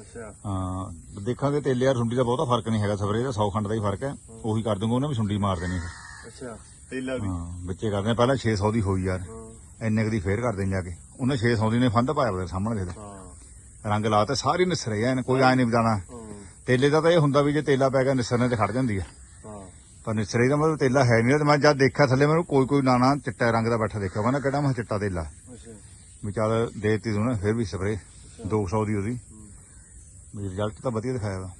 A: ਅੱਛਾ।
C: ਹਾਂ ਦੇਖਾਂਗੇ ਤੇਲੇ ਯਾਰ ਸੁੰਡੀ ਦਾ ਬਹੁਤਾ ਫ਼ਰਕ ਨਹੀਂ ਹੈਗਾ ਸਪਰੇਅ ਦਾ 100 ਖੰਡ ਦਾ ਹੀ ਫ਼ਰਕ ਹੈ। ਉਹੀ ਕਰ ਦੂੰਗਾ ਉਹਨੇ ਵੀ ਸੁੰਡੀ ਮਾਰ ਦੇਣੀ
A: ਅੱਛਾ ਤੇਲਾ ਵੀ।
C: ਹਾਂ ਵਿੱਚੇ ਕਰਦੇ ਆ, ਪਹਿਲਾਂ 600 ਦੀ ਹੋਈ ਯਾਰ। ਇੰਨੇ ਕੁ ਦੀ ਫੇਰ ਕਰ ਦੇਣ ਜਾ ਕੇ। ਉਹਨੇ 600 ਦੀ ਨੇ ਫੰਦ ਪਾਇਆ ਉਹਦੇ ਸਾਹਮਣੇ ਦੇ ਰੰਗ ਲਾਤੇ ਸਾਰੀ ਨਿਸਰੇ ਆ ਕੋਈ ਆਏ ਨਹੀਂ ਬਤਾਣਾ
A: ਹਾਂ।
C: ਤੇਲੇ ਦਾ ਤਾਂ ਇਹ ਹੁੰਦਾ ਵੀ ਜੇ ਤੇਲਾ ਪੈ ਗਿਆ ਨਿਸਰਨੇ ਤੇ ਖੜ ਜਾਂਦੀ ਹਾਂ ਪਰ ਨਿਸਰੇ ਦਾ ਮਤਲਬ ਤੇਲਾ ਹੈ ਨਹੀਂ। ਤੇ ਮੈਂ ਜਦ ਦੇਖਿਆ ਥੱਲੇ ਮੈਨੂੰ ਕੋਈ ਕੋਈ ਨਾਨਾ ਚਿੱਟਾ ਰੰਗ ਦਾ ਬੈਠਾ ਦੇਖਿਆ। ਕਹਿੰਦਾ ਕਿਹੜਾ ਮੈਂ ਚਿੱਟਾ ਤੇਲਾ।
A: ਅੱਛਾ।
C: ਵੀ ਚੱਲ ਦੇਤੀ ਤੂੰ ਨਾ ਫਿਰ ਵੀ ਸਪਰੇ 200 ਦੀ ਉਹਦੀ। ਵੀ ਰਿਜ਼ਲਟ ਤਾਂ ਵਧੀਆ ਦਿਖਾਇਆ ਵਾ।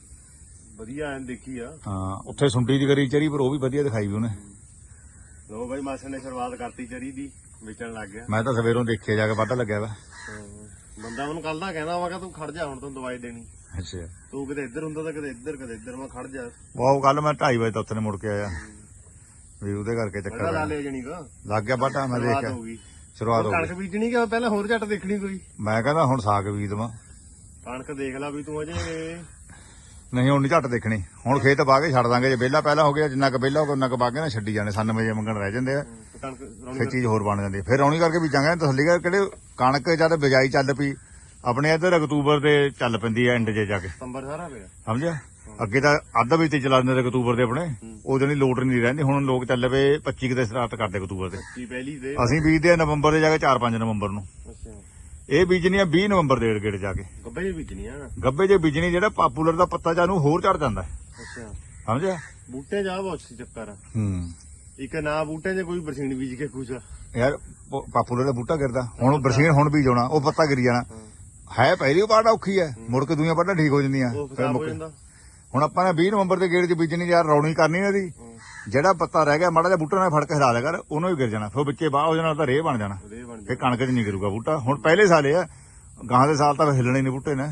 A: ਵਧੀਆ ਐਨ ਦੇਖੀ ਆ।
C: ਹਾਂ ਉੱਥੇ ਸੁੰਡੀ ਦੀ ਕਰੀ ਚਰੀ ਪਰ ਉਹ ਵੀ ਵਧੀਆ ਦਿਖਾਈ ਵੀ ਉਹਨੇ।
A: ਲੋ ਬਾਈ ਮਾਸੜ ਨੇ ਸ਼ੁਰੂਆਤ ਕਰਤੀ ਚਰੀ ਦੀ ਵੇਚਣ ਲੱਗ ਗਿਆ।
C: ਮੈਂ ਤਾਂ ਸਵੇਰੋਂ ਦੇਖਿਆ ਜਾ ਕੇ ਵਾਧਾ ਲੱਗਿਆ ਵਾ।
A: ਬੰਦਾ ਉਹਨੂੰ ਕੱਲ ਦਾ ਕਹਿੰਦਾ ਵਾ ਕਿ ਤੂੰ ਖੜ ਜਾ ਹੁਣ ਤੈਨੂੰ ਦਵਾਈ ਦੇਣੀ।
C: ਅੱਛਾ।
A: ਤੂੰ ਕਿਤੇ ਇੱਧਰ ਹੁੰਦਾ ਤਾਂ ਕਿਤੇ ਇੱਧਰ ਕਿਤੇ ਇੱਧਰ ਮੈਂ ਖੜ ਜਾ।
C: ਉਹ ਕੱਲ ਮੈਂ 2:30 ਵਜੇ ਤੋਂ ਉੱਥੇ ਨੇ ਮੁੜ ਕੇ ਆਇਆ। ਵੀ ਉਹਦੇ ਕਰਕੇ ਚੱਕਰ
A: ਲਾ
C: ਪਿਆ।
A: ਲਿਆ ਜਣੀ ਕਾ
C: ਲੱਗ ਗਿਆ ਵਾਧਾ ਮੈਂ
A: ਸ਼ੁਰੂਆਤ
C: ਦੇਖਿਆ
A: ਹੋ ਗਈ।
C: ਸ਼ੁਰੂਆਤ ਹੋ
A: ਕਣਕ ਬੀਜਣੀ ਕਿ ਪਹਿਲਾਂ ਹੋਰ ਝੱਟ ਦੇਖਣੀ ਕੋਈ?
C: ਮੈਂ ਕਹਿੰਦਾ ਹੁਣ ਸਾਗ ਬੀਜ ਦਵਾਂ
A: ਕਣਕ ਦੇਖ ਲੈ ਵੀ ਤੂੰ ਅਜੇ।
C: ਨਹੀਂ ਹੁਣ ਨਹੀਂ ਝੱਟ ਦੇਖਣੀ। ਹੁਣ ਖੇਤ ਬਾਹ ਕੇ ਛੱਡ ਦਾਂਗੇ। ਜੇ ਵਿਹਲਾ ਪਹਿਲਾਂ ਹੋ ਗਿਆ ਜਿੰਨਾ ਕੁ ਵਿਹਲਾ ਹੋ ਗਿਆ ਉਹਨਾਂ ਕੁ ਬਾਹ ਕੇ ਨਾ ਛੱਡੀ ਜਾਣੇ 97 ਜੇ ਮੰਗਣ ਰਹਿ ਜਾਂਦੇ ਆ।
A: ਕਣਕ ਰੌਣੀ
C: ਚੀਜ਼ ਹੋਰ ਬਣ ਜਾਂਦੀ ਹੈ। ਫਿਰ ਰੌਣੀ ਕਰਕੇ ਬੀਜਾਂਗੇ। ਤਸੱਲੀ ਕਰ ਕਿਹੜੇ ਕਣਕ ਜਦ ਬਿਜਾਈ ਚੱਲ ਪਈ। ਆਪਣੇ ਇੱਧਰ ਅਕਤੂਬਰ ਦੇ ਚੱਲ ਪੈਂਦੀ ਹੈ ਐਂਡ 'ਚ ਜਾ ਕੇ।
A: ਸਤੰਬਰ ਸਾਰਾ ਪਿਆ।
C: ਸਮਝਿਆ? ਅੱਗੇ ਤਾਂ ਅੱਧ ਵੀ ਤੇ ਚਲਾ ਦਿੰਦੇ ਤੇ ਅਕਤੂਬਰ ਦੇ ਆਪਣੇ। ਉਹ ਜਣੀ ਲੋਟ ਨਹੀਂ ਰਹਿੰਦੀ ਹੁਣ ਲੋਕ ਚੱਲ ਪਏ 25 ਦੇ ਸਟਾਰਟ ਕਰਦੇ ਅਕਤੂਬਰ ਦੇ।
A: ਕੀ ਪਹਿਲੀ ਦੇ।
C: ਅਸੀਂ ਬੀਜਦੇ ਆ ਨਵੰਬਰ ਦੇ ਜਾ ਕੇ 4-5 ਨਵੰਬਰ ਨੂੰ।
A: ਅੱਛਾ।
C: ਇਹ ਬੀਜਣੀ ਆ 20 ਨਵੰਬਰ ਦੇ ਗੇੜ ਜਾ ਕੇ।
A: ਗੱਬੇ ਹੀ ਬੀਜਣੀ ਆ।
C: ਗੱਬੇ ਜੇ ਬੀਜਣੀ ਜਿਹੜਾ ਪਾਪੂਲਰ ਦਾ ਪੱਤਾ ਜਾਂ ਨੂੰ ਹੋਰ ਚੜ ਜਾਂਦਾ।
A: ਅੱਛਾ।
C: ਸਮਝਿਆ?
A: ਬੂਟੇ ਜਾ ਬਹੁਤ ਸੀ ਚੱਕਰ।
C: ਹੂੰ।
A: ਇੱਕ ਨਾ ਬੂਟੇ 'ਚ ਕੋਈ ਬਰਸੀਨ ਬੀਜ ਕੇ ਖੁਸ਼
C: ਯਾਰ ਪਾਪੂਲਰ ਦਾ ਬੂਟਾ ਗਿਰਦਾ। ਹੁਣ ਬਰਸੀਨ ਹੁਣ ਬੀਜ ਆਉਣਾ ਉਹ ਪੱਤਾ ਗਿਰ ਜਾਣਾ। ਹੈ ਪਹਿਲੀ ਪਾੜਾ ਔਖੀ ਹੈ। ਮੁੜ ਕੇ ਦੂਈਆਂ ਪਾੜਾ ਠੀਕ ਹੋ ਜਾਂਦੀਆਂ।
A: ਉਹ
C: ਫਿਰ
A: ਖਰਾਬ ਹੋ
C: ਮੁੱਕ
A: ਜਾਂਦਾ।
C: ਹੁਣ ਆਪਾਂ ਨੇ 20 ਨਵੰਬਰ ਦੇ ਗੇੜ 'ਚ ਬੀਜਣੀ ਯਾਰ ਰੌਣੀ ਕਰਨੀ ਨਾ ਦੀ ਜਿਹੜਾ ਪੱਤਾ ਰਹਿ ਗਿਆ ਮਾੜਾ ਜਿਹਾ ਬੂਟਾ ਨਾਲ ਫੜ ਕੇ ਹਿਲਾ ਲਿਆ ਕਰ ਉਹਨੂੰ ਵੀ ਗਿਰ ਜਾਣਾ। ਫਿਰ ਵਿੱਚੇ ਬਾਹ ਹੋ ਜਾਣਾ ਤਾਂ ਰੇਹ ਬਣ ਜਾਣਾ।
A: ਉਹਦੇ ਬਣ
C: ਫਿਰ ਕਣਕ 'ਚ ਨਹੀਂ ਗਿਰੂਗਾ ਬੂਟਾ। ਹੁਣ ਪਹਿਲੇ ਸਾਲੇ ਆ ਗਾਂ ਦੇ ਸਾਲ ਤਾਂ ਹਿੱਲਣੇ ਨਹੀਂ ਬੂਟੇ ਨੇ।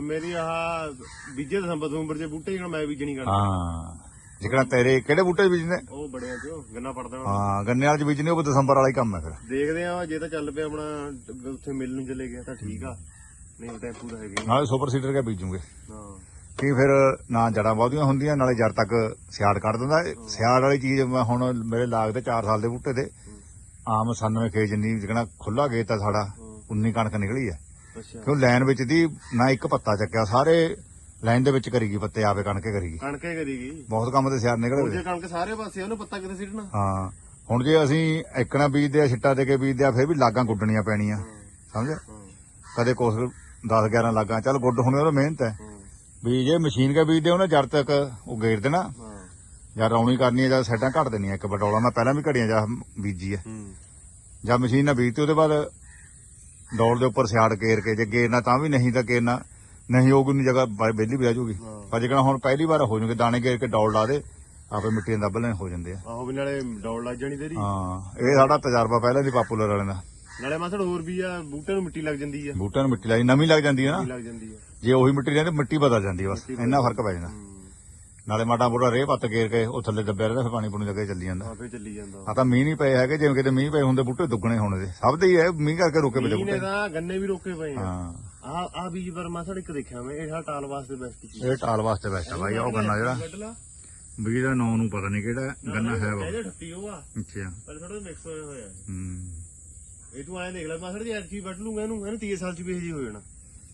A: ਮੇਰੀ ਆਹ ਬੀਜੇ ਦਸੰਬਰ ਦਸੰਬਰ 'ਚ ਬੂਟੇ ਜਿਹੜਾ ਮੈਂ ਬੀਜਣੀ ਕਰਨਾ
C: ਹਾਂ। ਜਿਕਣਾ ਤੇਰੇ ਕਿਹੜੇ ਬੂਟੇ 'ਚ ਬੀਜਦੇ?
A: ਉਹ ਬੜਿਆਂ 'ਚ ਗੰਨਾ ਪੜਦਾ
C: ਹਾਂ ਗੰਨੇ ਵਾਲੇ 'ਚ ਬੀਜਣੇ ਉਹ ਦਸੰਬਰ ਵਾਲਾ ਹੀ ਕੰਮ ਹੈ ਫਿਰ।
A: ਦੇਖਦੇ ਆ ਜੇ ਤਾਂ ਚੱਲ ਪਿਆ ਆਪਣਾ ਉੱਥੇ ਮਿਲ ਨੂੰ ਚਲੇ ਗਿਆ ਤਾਂ ਠੀਕ ਆ। ਨਹੀਂ ਹੈਗਾ।
C: ਨਾਲੇ ਸੁਪਰ ਸੀਡਰ ਕੇ ਬੀਜੂਗੇ।
A: ਹਾਂ।
C: ਕੀ ਫਿਰ ਨਾ ਜੜਾਂ ਬਹੁਤੀਆਂ ਹੁੰਦੀਆਂ ਨਾਲੇ ਜੜ ਤੱਕ ਸਿਆੜ ਕੱਢ ਦਿੰਦਾ। ਸਿਆੜ ਵਾਲੀ ਚੀਜ਼ ਮੈਂ ਹੁਣ ਮੇਰੇ ਲਾਗ ਤੇ 4 ਸਾਲ ਦੇ ਬੂਟੇ ਤੇ। ਆਮ 97 ਖੇ ਜਿੰਨੀ ਜਿਕਣਾ ਖੁੱਲਾ ਗੇਤ ਆ ਸਾਡਾ 19 ਕਣਕ ਨਿਕਲੀ ਹੈ ਕਿਉਂ ਲਾਈਨ ਵਿੱਚ ਦੀ ਨਾ ਇੱਕ ਪੱਤਾ ਚੱਕਿਆ ਸਾਰੇ ਲਾਈਨ ਦੇ ਵਿੱਚ ਕਰੀਗੀ ਪੱਤੇ ਆਪੇ ਕਣਕੇ ਕਰੀਗੀ
A: ਕਣਕੇ ਕਰੀਗੀ
C: ਬਹੁਤ ਕੰਮ ਤੇ ਸਿਆੜ ਨਿਕਲੇ
A: ਹੁਣ ਜੇ ਕਣਕ ਸਾਰੇ ਪਾਸੇ ਉਹਨੂੰ ਪੱਤਾ ਕਿੱਥੇ ਸਿੱਟਣਾ?
C: ਹਾਂ। ਹੁਣ ਜੇ ਅਸੀਂ ਇੱਕਣਾ ਬੀਜਦੇ ਆ ਛਿੱਟਾ ਦੇ ਕੇ ਬੀਜਦੇ ਆ ਫਿਰ ਵੀ ਲਾਗਾਂ ਗੁੱਡਣੀਆਂ ਪੈਣੀਆਂ। ਸਮਝਿਆ? ਕਦੇ ਕੁਛ 10 11 ਲਾਗਾਂ ਚੱਲ ਗੁੱਡ ਹੋਣੇ ਉਹ ਮਿਹਨਤ ਹੈ। ਵੀ ਜੇ ਮਸ਼ੀਨ ਕੇ ਬੀਜਦੇ ਉਹਨੇ ਜੜ ਤੱਕ ਉਹ ਗੇਰ ਦੇਣਾ। ਜਾਂ ਰੌਣੀ ਕਰਨੀ ਹੈ ਜਾਂ ਸਾਈਡਾਂ ਘੱਟ ਦੇਣੀਆਂ ਇੱਕ ਬਟੋਲਾ। ਮੈਂ ਪਹਿਲਾਂ ਵੀ ਘੜੀਆਂ ਜਾਂ ਬੀਜੀ ਹੈ। ਜਾਂ ਮਸ਼ੀਨ ਨਾਲ ਬੀਜਤੀ ਉਹਦੇ ਬਾਅਦ ਡੋਲ ਦੇ ਉੱਪਰ ਸਿਆੜ ਕੇਰ ਕੇ ਜੇ ਗੇਰਨਾ ਤਾਂ ਵੀ ਨਹੀਂ ਤਾਂ ਕੇਰਨਾ। ਨਹੀਂ ਹੋਊਗੀ ਨਹੀਂ ਜਗ੍ਹਾ ਬ- ਵਿਹਲੀ ਵੀ ਰਹਿ ਜਾਊਗੀ।
A: ਹਾਂ।
C: ਪਰ ਜਿਹੜਾ ਹੁਣ ਪਹਿਲੀ ਵਾਰ ਹੋ ਜੂਗੇ ਦਾਣੇ ਗੇਰ ਕੇ ਡੋਲ ਲਾ ਦੇ ਆਪੇ ਮਿੱਟੀ ਦੇ ਦੱਬਲੇ ਹੋ ਜਾਂਦੇ ਆ।
A: ਆਹੋ ਵੀ ਨਾਲੇ ਡੌੜ ਲੱਗ ਜਾਣੀ ਤੇਰੀ।
C: ਹਾਂ ਇਹ ਸਾਡਾ ਤਜਰਬਾ ਪਹਿਲਾਂ ਦੀ ਪਾਪੂਲਰ ਵਾਲਿਆਂ ਦਾ।
A: ਨਾਲੇ ਮਾਸੜ ਹੋਰ ਵੀ ਆ ਬੂਟੇ ਨੂੰ ਮਿੱਟੀ ਲੱਗ ਜਾਂਦੀ ਆ।
C: ਬੂਟਿਆਂ ਨੂੰ ਮਿੱਟੀ ਲਾਈ ਨਵੀਂ ਲੱਗ ਜਾਂਦੀ ਹੈ ਨਾ।
A: ਮਿੱਟੀ ਲੱਗ ਜਾਂਦੀ ਆ।
C: ਜੇ ਉਹੀ ਮਿੱਟੀ ਰਹਿੰਦੀ ਮਿੱਟੀ ਬਦਲ ਜਾਂਦੀ ਹੈ ਬਸ
A: ਮਿੱਟੀ
C: ਇੰਨਾ ਫ਼ਰਕ ਪੈ ਜਾਂਦਾ। ਨਾਲੇ ਮਾਟਾ ਮੋਟਾ ਰੇਹ ਪੱਤ ਗੇਰ ਕੇ ਉਹ ਥੱਲੇ ਦੱਬਿਆ ਰਹਿੰਦਾ ਫਿਰ ਪਾਣੀ ਪੂਣੀ ਲੱਗੇ ਚੱਲੀ ਜਾਂਦਾ।
A: ਆਪੇ ਚੱਲੀ ਜਾਂਦਾ।
C: ਆ ਤਾਂ ਮੀਂਹ ਨਹੀਂ ਪਏ ਹੈਗੇ ਜਿਵੇਂ ਕਿਤੇ ਮੀਂਹ ਪਏ ਹੁੰਦੇ ਬੂਟੇ ਦੁੱਗਣੇ ਹੋਣੇ ਦੇ ਸਭ ਦੇ ਹੀ ਹੈ ਮੀਂਹ ਕਰਕੇ ਰੁਕੇ ਪਏ
A: ਮੀਂਹ ਨੇ
C: ਬੂਟੇ
A: ਤਾਂ ਗੰਨੇ ਵੀ ਰੋਕੇ ਪਏ ਆ।
C: ਹਾਂ।
A: ਆ ਆ ਬੀਜ ਪਰ ਮਾਸੜ ਇੱਕ ਦੇਖਿਆ ਮੈਂ ਇਹ ਸਾਡਾ ਟਾਲ ਵਾਸਤੇ ਬੈਸਟ ਚੀਜ਼
C: ਇਹ ਟਾਲ ਵਾਸਤੇ ਬੈਸਟ ਆ ਬਾਈ ਉਹ ਗੰਨਾ ਜਿਹੜਾ। ਬੀਜ ਦਾ ਨਾਂ ਨੂੰ ਪਤਾ ਨਹੀਂ ਕਿਹੜਾ ਗੰਨਾ ਹੈ ਵਾ।
A: ਇਹਦੇ ਉਹ ਆ।
C: ਅੱਛਾ।
A: ਪਰ ਥੋੜਾ ਮਿਕਸ ਹੋਇਆ ਹੋਇਆ। ਹੈ।
C: ਹੂੰ
A: ਇਹ ਤੂੰ ਐਂ ਦੇਖ ਲੈ ਮਾਸੜ ਜੀ ਐਤਕੀ ਵੱਢ ਲੂੰਗਾ ਇਹਨੂੰ ਇਹਨੂੰ 30 ਸਾਲ ਚ ਵੀ ਇਹ ਜੀ ਹੋ ਜਾਣਾ।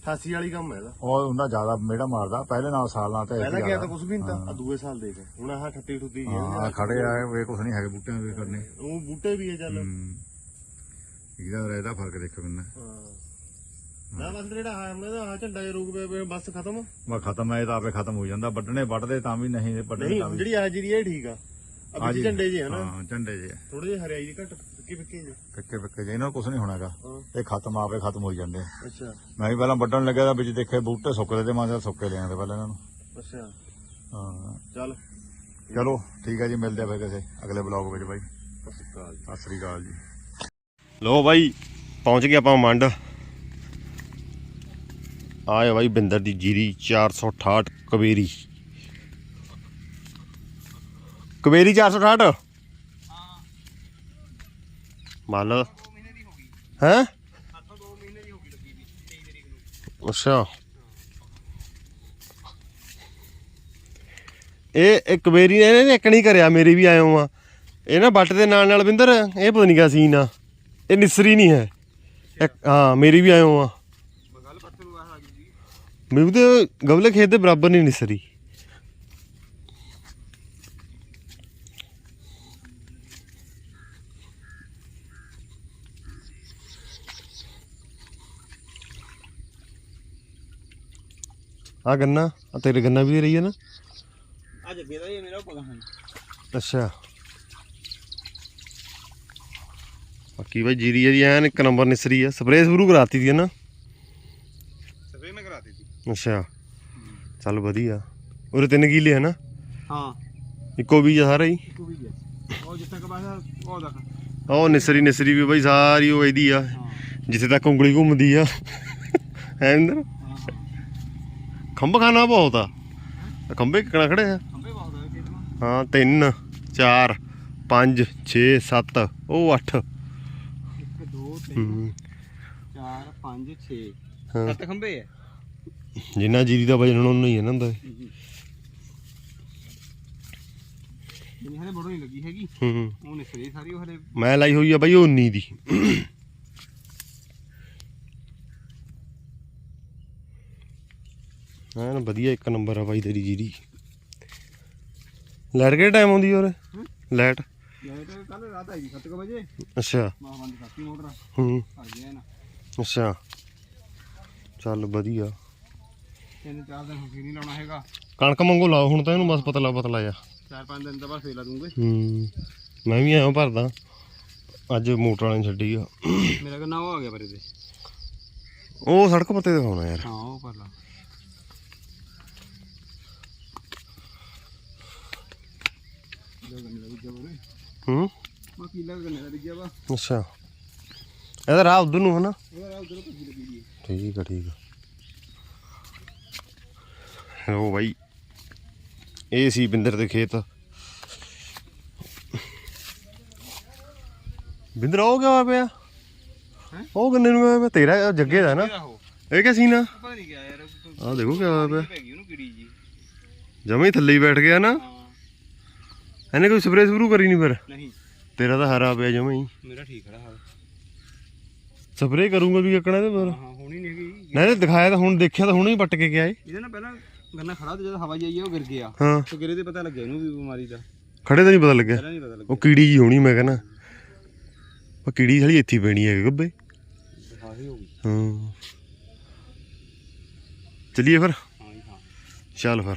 A: 88 ਵਾਲੀ ਕੰਮ ਹੈ ਇਹਦਾ।
C: ਉਹ ਹੁੰਦਾ ਜ਼ਿਆਦਾ ਮੇੜਾ ਮਾਰਦਾ ਪਹਿਲੇ ਨਾਲ ਸਾਲ ਨਾਲ ਤੇ
A: ਪਹਿਲਾਂ ਗਿਆ ਤਾਂ ਕੁਝ ਵੀ ਨਹੀਂ ਤਾਂ ਆ ਦੂਏ ਸਾਲ ਦੇ ਕੇ ਹੁਣ ਆਹ 38 ਠੁੱਤੀ ਗਿਆ
C: ਹਾਂ ਖੜੇ ਆ ਵੇ ਕੁਛ ਨਹੀਂ ਹੈਗੇ ਬੂਟਿਆਂ ਦੇ ਕਰਨੇ।
A: ਉਹ ਬੂਟੇ ਵੀ ਹੈ ਚੱਲ।
C: ਹੂੰ। ਇਹਦਾ ਰਹਿਦਾ ਫ਼ਰਕ ਦੇਖੋ ਕਿੰਨਾ।
A: ਹਾਂ। ਨਾ ਬਸ ਜਿਹੜਾ ਆ ਹੁਣ ਇਹਦਾ ਆ ਝੰਡਾ ਜਿਹਾ ਰੋਗ ਪਿਆ ਪਿਆ, ਬਸ ਖਤਮ।
C: ਵਾ ਖਤਮ ਹੈ ਇਹ ਤਾਂ ਆਪੇ ਖਤਮ ਹੋ ਜਾਂਦਾ। ਵੱਢਣੇ ਵੱਢਦੇ ਤਾਂ ਵੀ ਨਹੀਂ ਵੱਢਣੇ
A: ਨਹੀਂ
C: ਤਾਂ ਵੀ।
A: ਜਿਹੜੀ ਆ ਜਿਹੜੀ ਇਹ ਠੀਕ ਆ। ਅਭੀ
C: ਜੀ।
A: ਝੰਡੇ ਜੇ ਹਨਾ
C: ਹਾਂ ਝੰਡੇ ਜੇ
A: ਥੋੜੇ ਜਿਹੇ ਹਰਿਆਈ ਦੀ ਘੱਟ। ਫਿੱਕੇ ਫਿੱਕੇ ਜੇ।
C: ਫਿੱਕੇ ਫਿੱਕੇ ਜੇ ਇਹਨਾਂ ਨੂੰ ਕੁਛ ਨਹੀਂ ਹੋਣਾਗਾ
A: ਹਾਂ।
C: ਇਹ ਖਤਮ ਆਪੇ ਖਤਮ ਹੋਈ ਜਾਂਦੇ ਆ।
A: ਅੱਛਾ।
C: ਮੈਂ ਵੀ ਪਹਿਲਾਂ ਵੱਢਣ ਲੱਗਿਆ ਤਾਂ ਵਿੱਚ ਦੇਖੇ ਬੂਟੇ ਸੁੱਕਦੇ ਤੇ ਮੈਂ ਕਿਹਾ ਸੁੱਕੇ ਲਿਆਂ ਤੇ ਪਹਿਲਾਂ ਇਹਨਾਂ ਨੂੰ।
A: ਅੱਛਾ।
C: ਹਾਂ।
A: ਚੱਲ।
C: ਚਲੋ ਠੀਕ ਹੈ ਜੀ ਮਿਲਦੇ ਆ ਫਿਰ ਕਿਸੇ ਅਗਲੇ ਬਲੌਗ ਵਿੱਚ ਬਾਈ।
A: ਸਤਿ ਸ਼੍ਰੀ ਅਕਾਲ
C: ਸਤਿ ਸ੍ਰੀ ਅਕਾਲ ਜੀ।
A: ਲੋ ਬਾਈ ਪਹੁੰਚ ਗਏ ਆਪਾਂ ਮੰਡ। ਆਏ ਬਾਈ ਬਿੰਦਰ ਦੀ ਜੀਰੀ 468 ਕਵੇਰੀ ਕਵੇਰੀ 468 ਮੰਨ ਲ। ਹੈ? ਅੱਛਾ। ਇਹ ਇੱਕ ਕਵੇਰੀ ਨੇ ਇਹਨੇ ਇੱਕ ਨਹੀਂ ਕਰਿਆ ਮੇਰੇ ਵੀ ਆਇਓ ਆ। ਇਹ ਨਾ ਬੱਟ ਦੇ ਨਾਲ ਨਾਲ ਬਿੰਦਰ ਇਹ ਪਤਾ ਨਹੀਂ ਕਿਆ ਸੀਨ ਆ। ਇਹ ਨਿਸਰੀ ਨਹੀਂ ਹੈ। ਹਾਂ ਮੇਰੀ ਵੀ ਆਇਓ ਆ।
B: ਗੱਲ ਪੱਤੇ ਨੂੰ ਆ ਗਈ ਜੀ।
A: ਮੇਰੇ ਗਵਲੇ ਖੇਤ ਦੇ ਬਰਾਬਰ ਨਹੀਂ ਨਿਸਰੀ। ਆ ਗੰਨਾ ਆ ਤੇਰੇ ਗੰਨਾ ਵੀ ਦੇ ਰਹੀ ਹੈ ਨਾ?
B: ਆ ਜੱਗੇ ਦਾ ਇਹ ਮੇਰਾ ਪਤਾ ਹੈ
A: ਅੱਛਾ। ਬਾਕੀ ਬਾਈ ਜੀਰੀ ਇਹਦੀ ਐਨ ਇੱਕ ਨੰਬਰ ਨਿਸਰੀ ਆ। ਸਪਰੇਅ ਸ਼ੁਰੂ ਕਰਾਤੀ ਦੀ ਨਾ?
B: ਸਪਰੇ ਮੈਂ ਕਰਾਤੀ ਸੀ।
A: ਅੱਛਾ। ਚੱਲ ਵਧੀਆ। ਉਰੇ ਤਿੰਨ ਕਿੱਲੇ ਹੈ ਨਾ?
B: ਹਾਂ।
A: ਇੱਕੋ ਬੀਜ ਆ ਸਾਰਾ ਹੀ?
B: ਇੱਕੋ ਵੀ ਗਿਆ ਉਹ ਜਿੱਥੇ ਕ ਬਾਸਾ ਉਹ ਦੇਖ।
A: ਉਹ ਨਿਸਰੀ ਨਿਸਰੀ ਵੀ ਬਾਈ ਸਾਰੀ ਉਹ ਇਹਦੀ ਆ। ਜਿੱਥੇ ਤੱਕ ਉਂਗਲੀ ਘੁੰਮਦੀ ਆ। ਹੈ ਅੰਦਰ
B: ਹਾਂ
A: ਖੰਭ ਖਾਨਾ ਬਹੁਤ ਆ। ਖੰਭੇ ਕਿਕਣਾ ਖੜੇ ਆ?
B: ਖੰਬੇ ਬਹੁਤ ਖੇਤ ਨੂੰ
A: ਹਾਂ 3 4 5 6 7 ਉਹ 8
B: 1 2 3 4 5 6
A: ਹਾਂ।
B: ਸੱਤ ਖੰਬੇ ਹੈ
A: ਜਿੰਨਾ ਜੀਰੀ ਦਾ ਵਜਨ ਉਹਨਾਂ ਹੀ ਹੈ ਨਾ ਹੁੰਦਾ। ਇਹ।
B: ਜਿੰਨੀ ਹਲੇ ਬੜੋ ਨਹੀਂ ਲੱਗੀ ਹੈਗੀ
A: ਹੂੰ।
B: ਉਹ ਨਿਸਰੇ ਸਾਰੀ ਉਹ ਹਲੇ
A: ਮੈਂ ਲਾਈ ਹੋਈ ਆ ਬਾਈ ਉਹ 19 ਦੀ। ਐਨ ਵਧੀਆ ਇੱਕ ਨੰਬਰ ਆ ਬਾਈ ਤੇਰੀ ਜੀਰੀ। ਲਾਈਟ ਕਿਹੜੇ ਟਾਈਮ ਆਉਂਦੀ ਔਰ ਲਾਈਟ?
B: ਲਾਈਟ ਕੱਲ ਰਾਤ ਆਈ 7 ਵਜੇ।
A: ਅੱਛਾ।
B: ਮਾਂ ਬੰਦ ਕਰਤੀ ਮੋਟਰ।
A: ਹੂੰ।
B: ਆ ਗਿਆ ਨਾ।
A: ਅੱਛਾ। ਚੱਲ ਵਧੀਆ।
B: ਤਿੰਨ ਚਾਰ ਦਿਨ ਫਿਰ ਨਹੀਂ ਲਾਉਣਾ ਹੈਗਾ।
A: ਕਣਕ ਮੰਗੋ ਲਾਓ ਹੁਣ ਤਾਂ ਇਹਨੂੰ ਬਸ ਪਤਲਾ ਪਤਲਾ ਜਾ
B: ਚਾਰ ਪੰਜ ਦਿਨ ਤੋਂ ਬਾਅਦ ਫੇਰ ਲਾ ਦੂੰਗੇ।
A: ਹੂੰ। ਮੈਂ ਵੀ ਆਇਆ ਭਰਦਾ। ਅੱਜ ਮੋਟਰ ਵਾਲੇ ਨੇ ਛੱਡੀ ਆ।
B: ਮੇਰਾ ਕਿ ਨਾ ਉਹ ਆ ਗਿਆ ਪਰੇ ਤੇ
A: ਉਹ ਸੜਕ ਪੱਤੇ ਦਿਖਾਉਣਾ ਯਾਰ।
B: ਹਾਂ ਉਹ ਲਾ ਦੋ ਗੰਨੇ ਦਾ ਬੀਜਿਆ ਬੋਲੇ
A: ਹੂੰ?
B: ਮੈਂ ਕੀਲਾ ਗੰਨੇ ਦਾ ਬੀਜਿਆ ਵਾ।
A: ਅੱਛਾ। ਇਹਦਾ ਰਾਹ ਉਧਰ ਨੂੰ ਹਨਾ?
B: ਇਹਦਾ ਰਾਹ ਉਧਰ ਭੱਜੀ ਲੱਗੀ ਦੀ
A: ਠੀਕ ਆ ਠੀਕ ਆ। ਉਹ ਬਾਈ ਇਹ ਸੀ ਬਿੰਦਰ ਦੇ ਖੇਤ। ਬਿੰਦਰ ਕਿਆ ਹੋਇਆ ਪਿਆ?
B: ਹੈਂ?
A: ਉਹ ਗੰਨੇ ਨੂੰ ਪਿਆ ਤੇਰਾ ਜੱਗੇ ਦਾ ਨਾ। ਇਹ ਕਿਆ ਸੀ ਨਾ
B: ਪਤਾ ਨਹੀਂ ਕਿਆ ਯਾਰ
A: ਆਹ ਦੇਖੋ ਕਿਆ ਹੋਇਆ ਪਿਆ। ਜਮੇ ਹੀ ਥੱਲੇ ਹੀ ਬੈਠ ਗਿਆ ਨਾ।
B: ਹਾਂ।
A: ਇਹਨੇ ਕੋਈ ਸਪਰੇਅ ਸ਼ੁਰੂ ਕਰੀ ਨਹੀਂ ਫਿਰ?
B: ਨਹੀਂ।
A: ਤੇਰਾ ਤਾਂ ਹਰਾ ਪਿਆ ਜਮੇ ਹੀ।
B: ਮੇਰਾ ਠੀਕ ਖੜਾ ਹਾਲ।
A: ਸਪਰੇਅ ਕਰੂੰਗਾ ਵੀ ਕੱਕਣਾ ਤੇ ਫਿਰ
B: ਹਾਂ ਹੋਣੀ ਨਹੀਂ ਹੈਗੀ।
A: ਨਹੀਂ ਤੇ ਦਿਖਾਇਆ ਤਾਂ ਹੁਣ ਦੇਖਿਆ ਤਾਂ ਹੁਣੇ ਹੀ ਪੱਟ ਕੇ ਗਿਆ ਏ।
B: ਇਹਦੇ ਨਾਲ ਪਹਿਲਾਂ ਗੰਨਾ ਖੜਾ ਤੇ ਜਦ ਹਵਾ ਜਾਈ ਉਹ ਗਿਰ ਗਿਆ।
A: ਹਾਂ।
B: ਤੇ ਗਿਰੇ ਤੇ ਪਤਾ ਲੱਗਿਆ ਇਹਨੂੰ ਵੀ ਬਿਮਾਰੀ ਦਾ।
A: ਖੜੇ ਤਾਂ ਨਹੀਂ ਪਤਾ ਲੱਗਿਆ।
B: ਪਹਿਲਾਂ ਨਹੀਂ ਪਤਾ ਲੱਗਿਆ।
A: ਉਹ ਕੀੜੀ ਜੀ ਹੋਣੀ ਮੈਂ ਕਹਿੰਦਾ। ਉਹ ਕੀੜੀ ਸਾਲੀ ਇੱਥੇ ਪੈਣੀ ਹੈ ਗੱਬੇ ਹਾਂ। ਚਲਿਏ ਫਿਰ।
B: ਹਾਂ ਜੀ ਹਾਂ।
A: ਚੱਲ ਫਿਰ।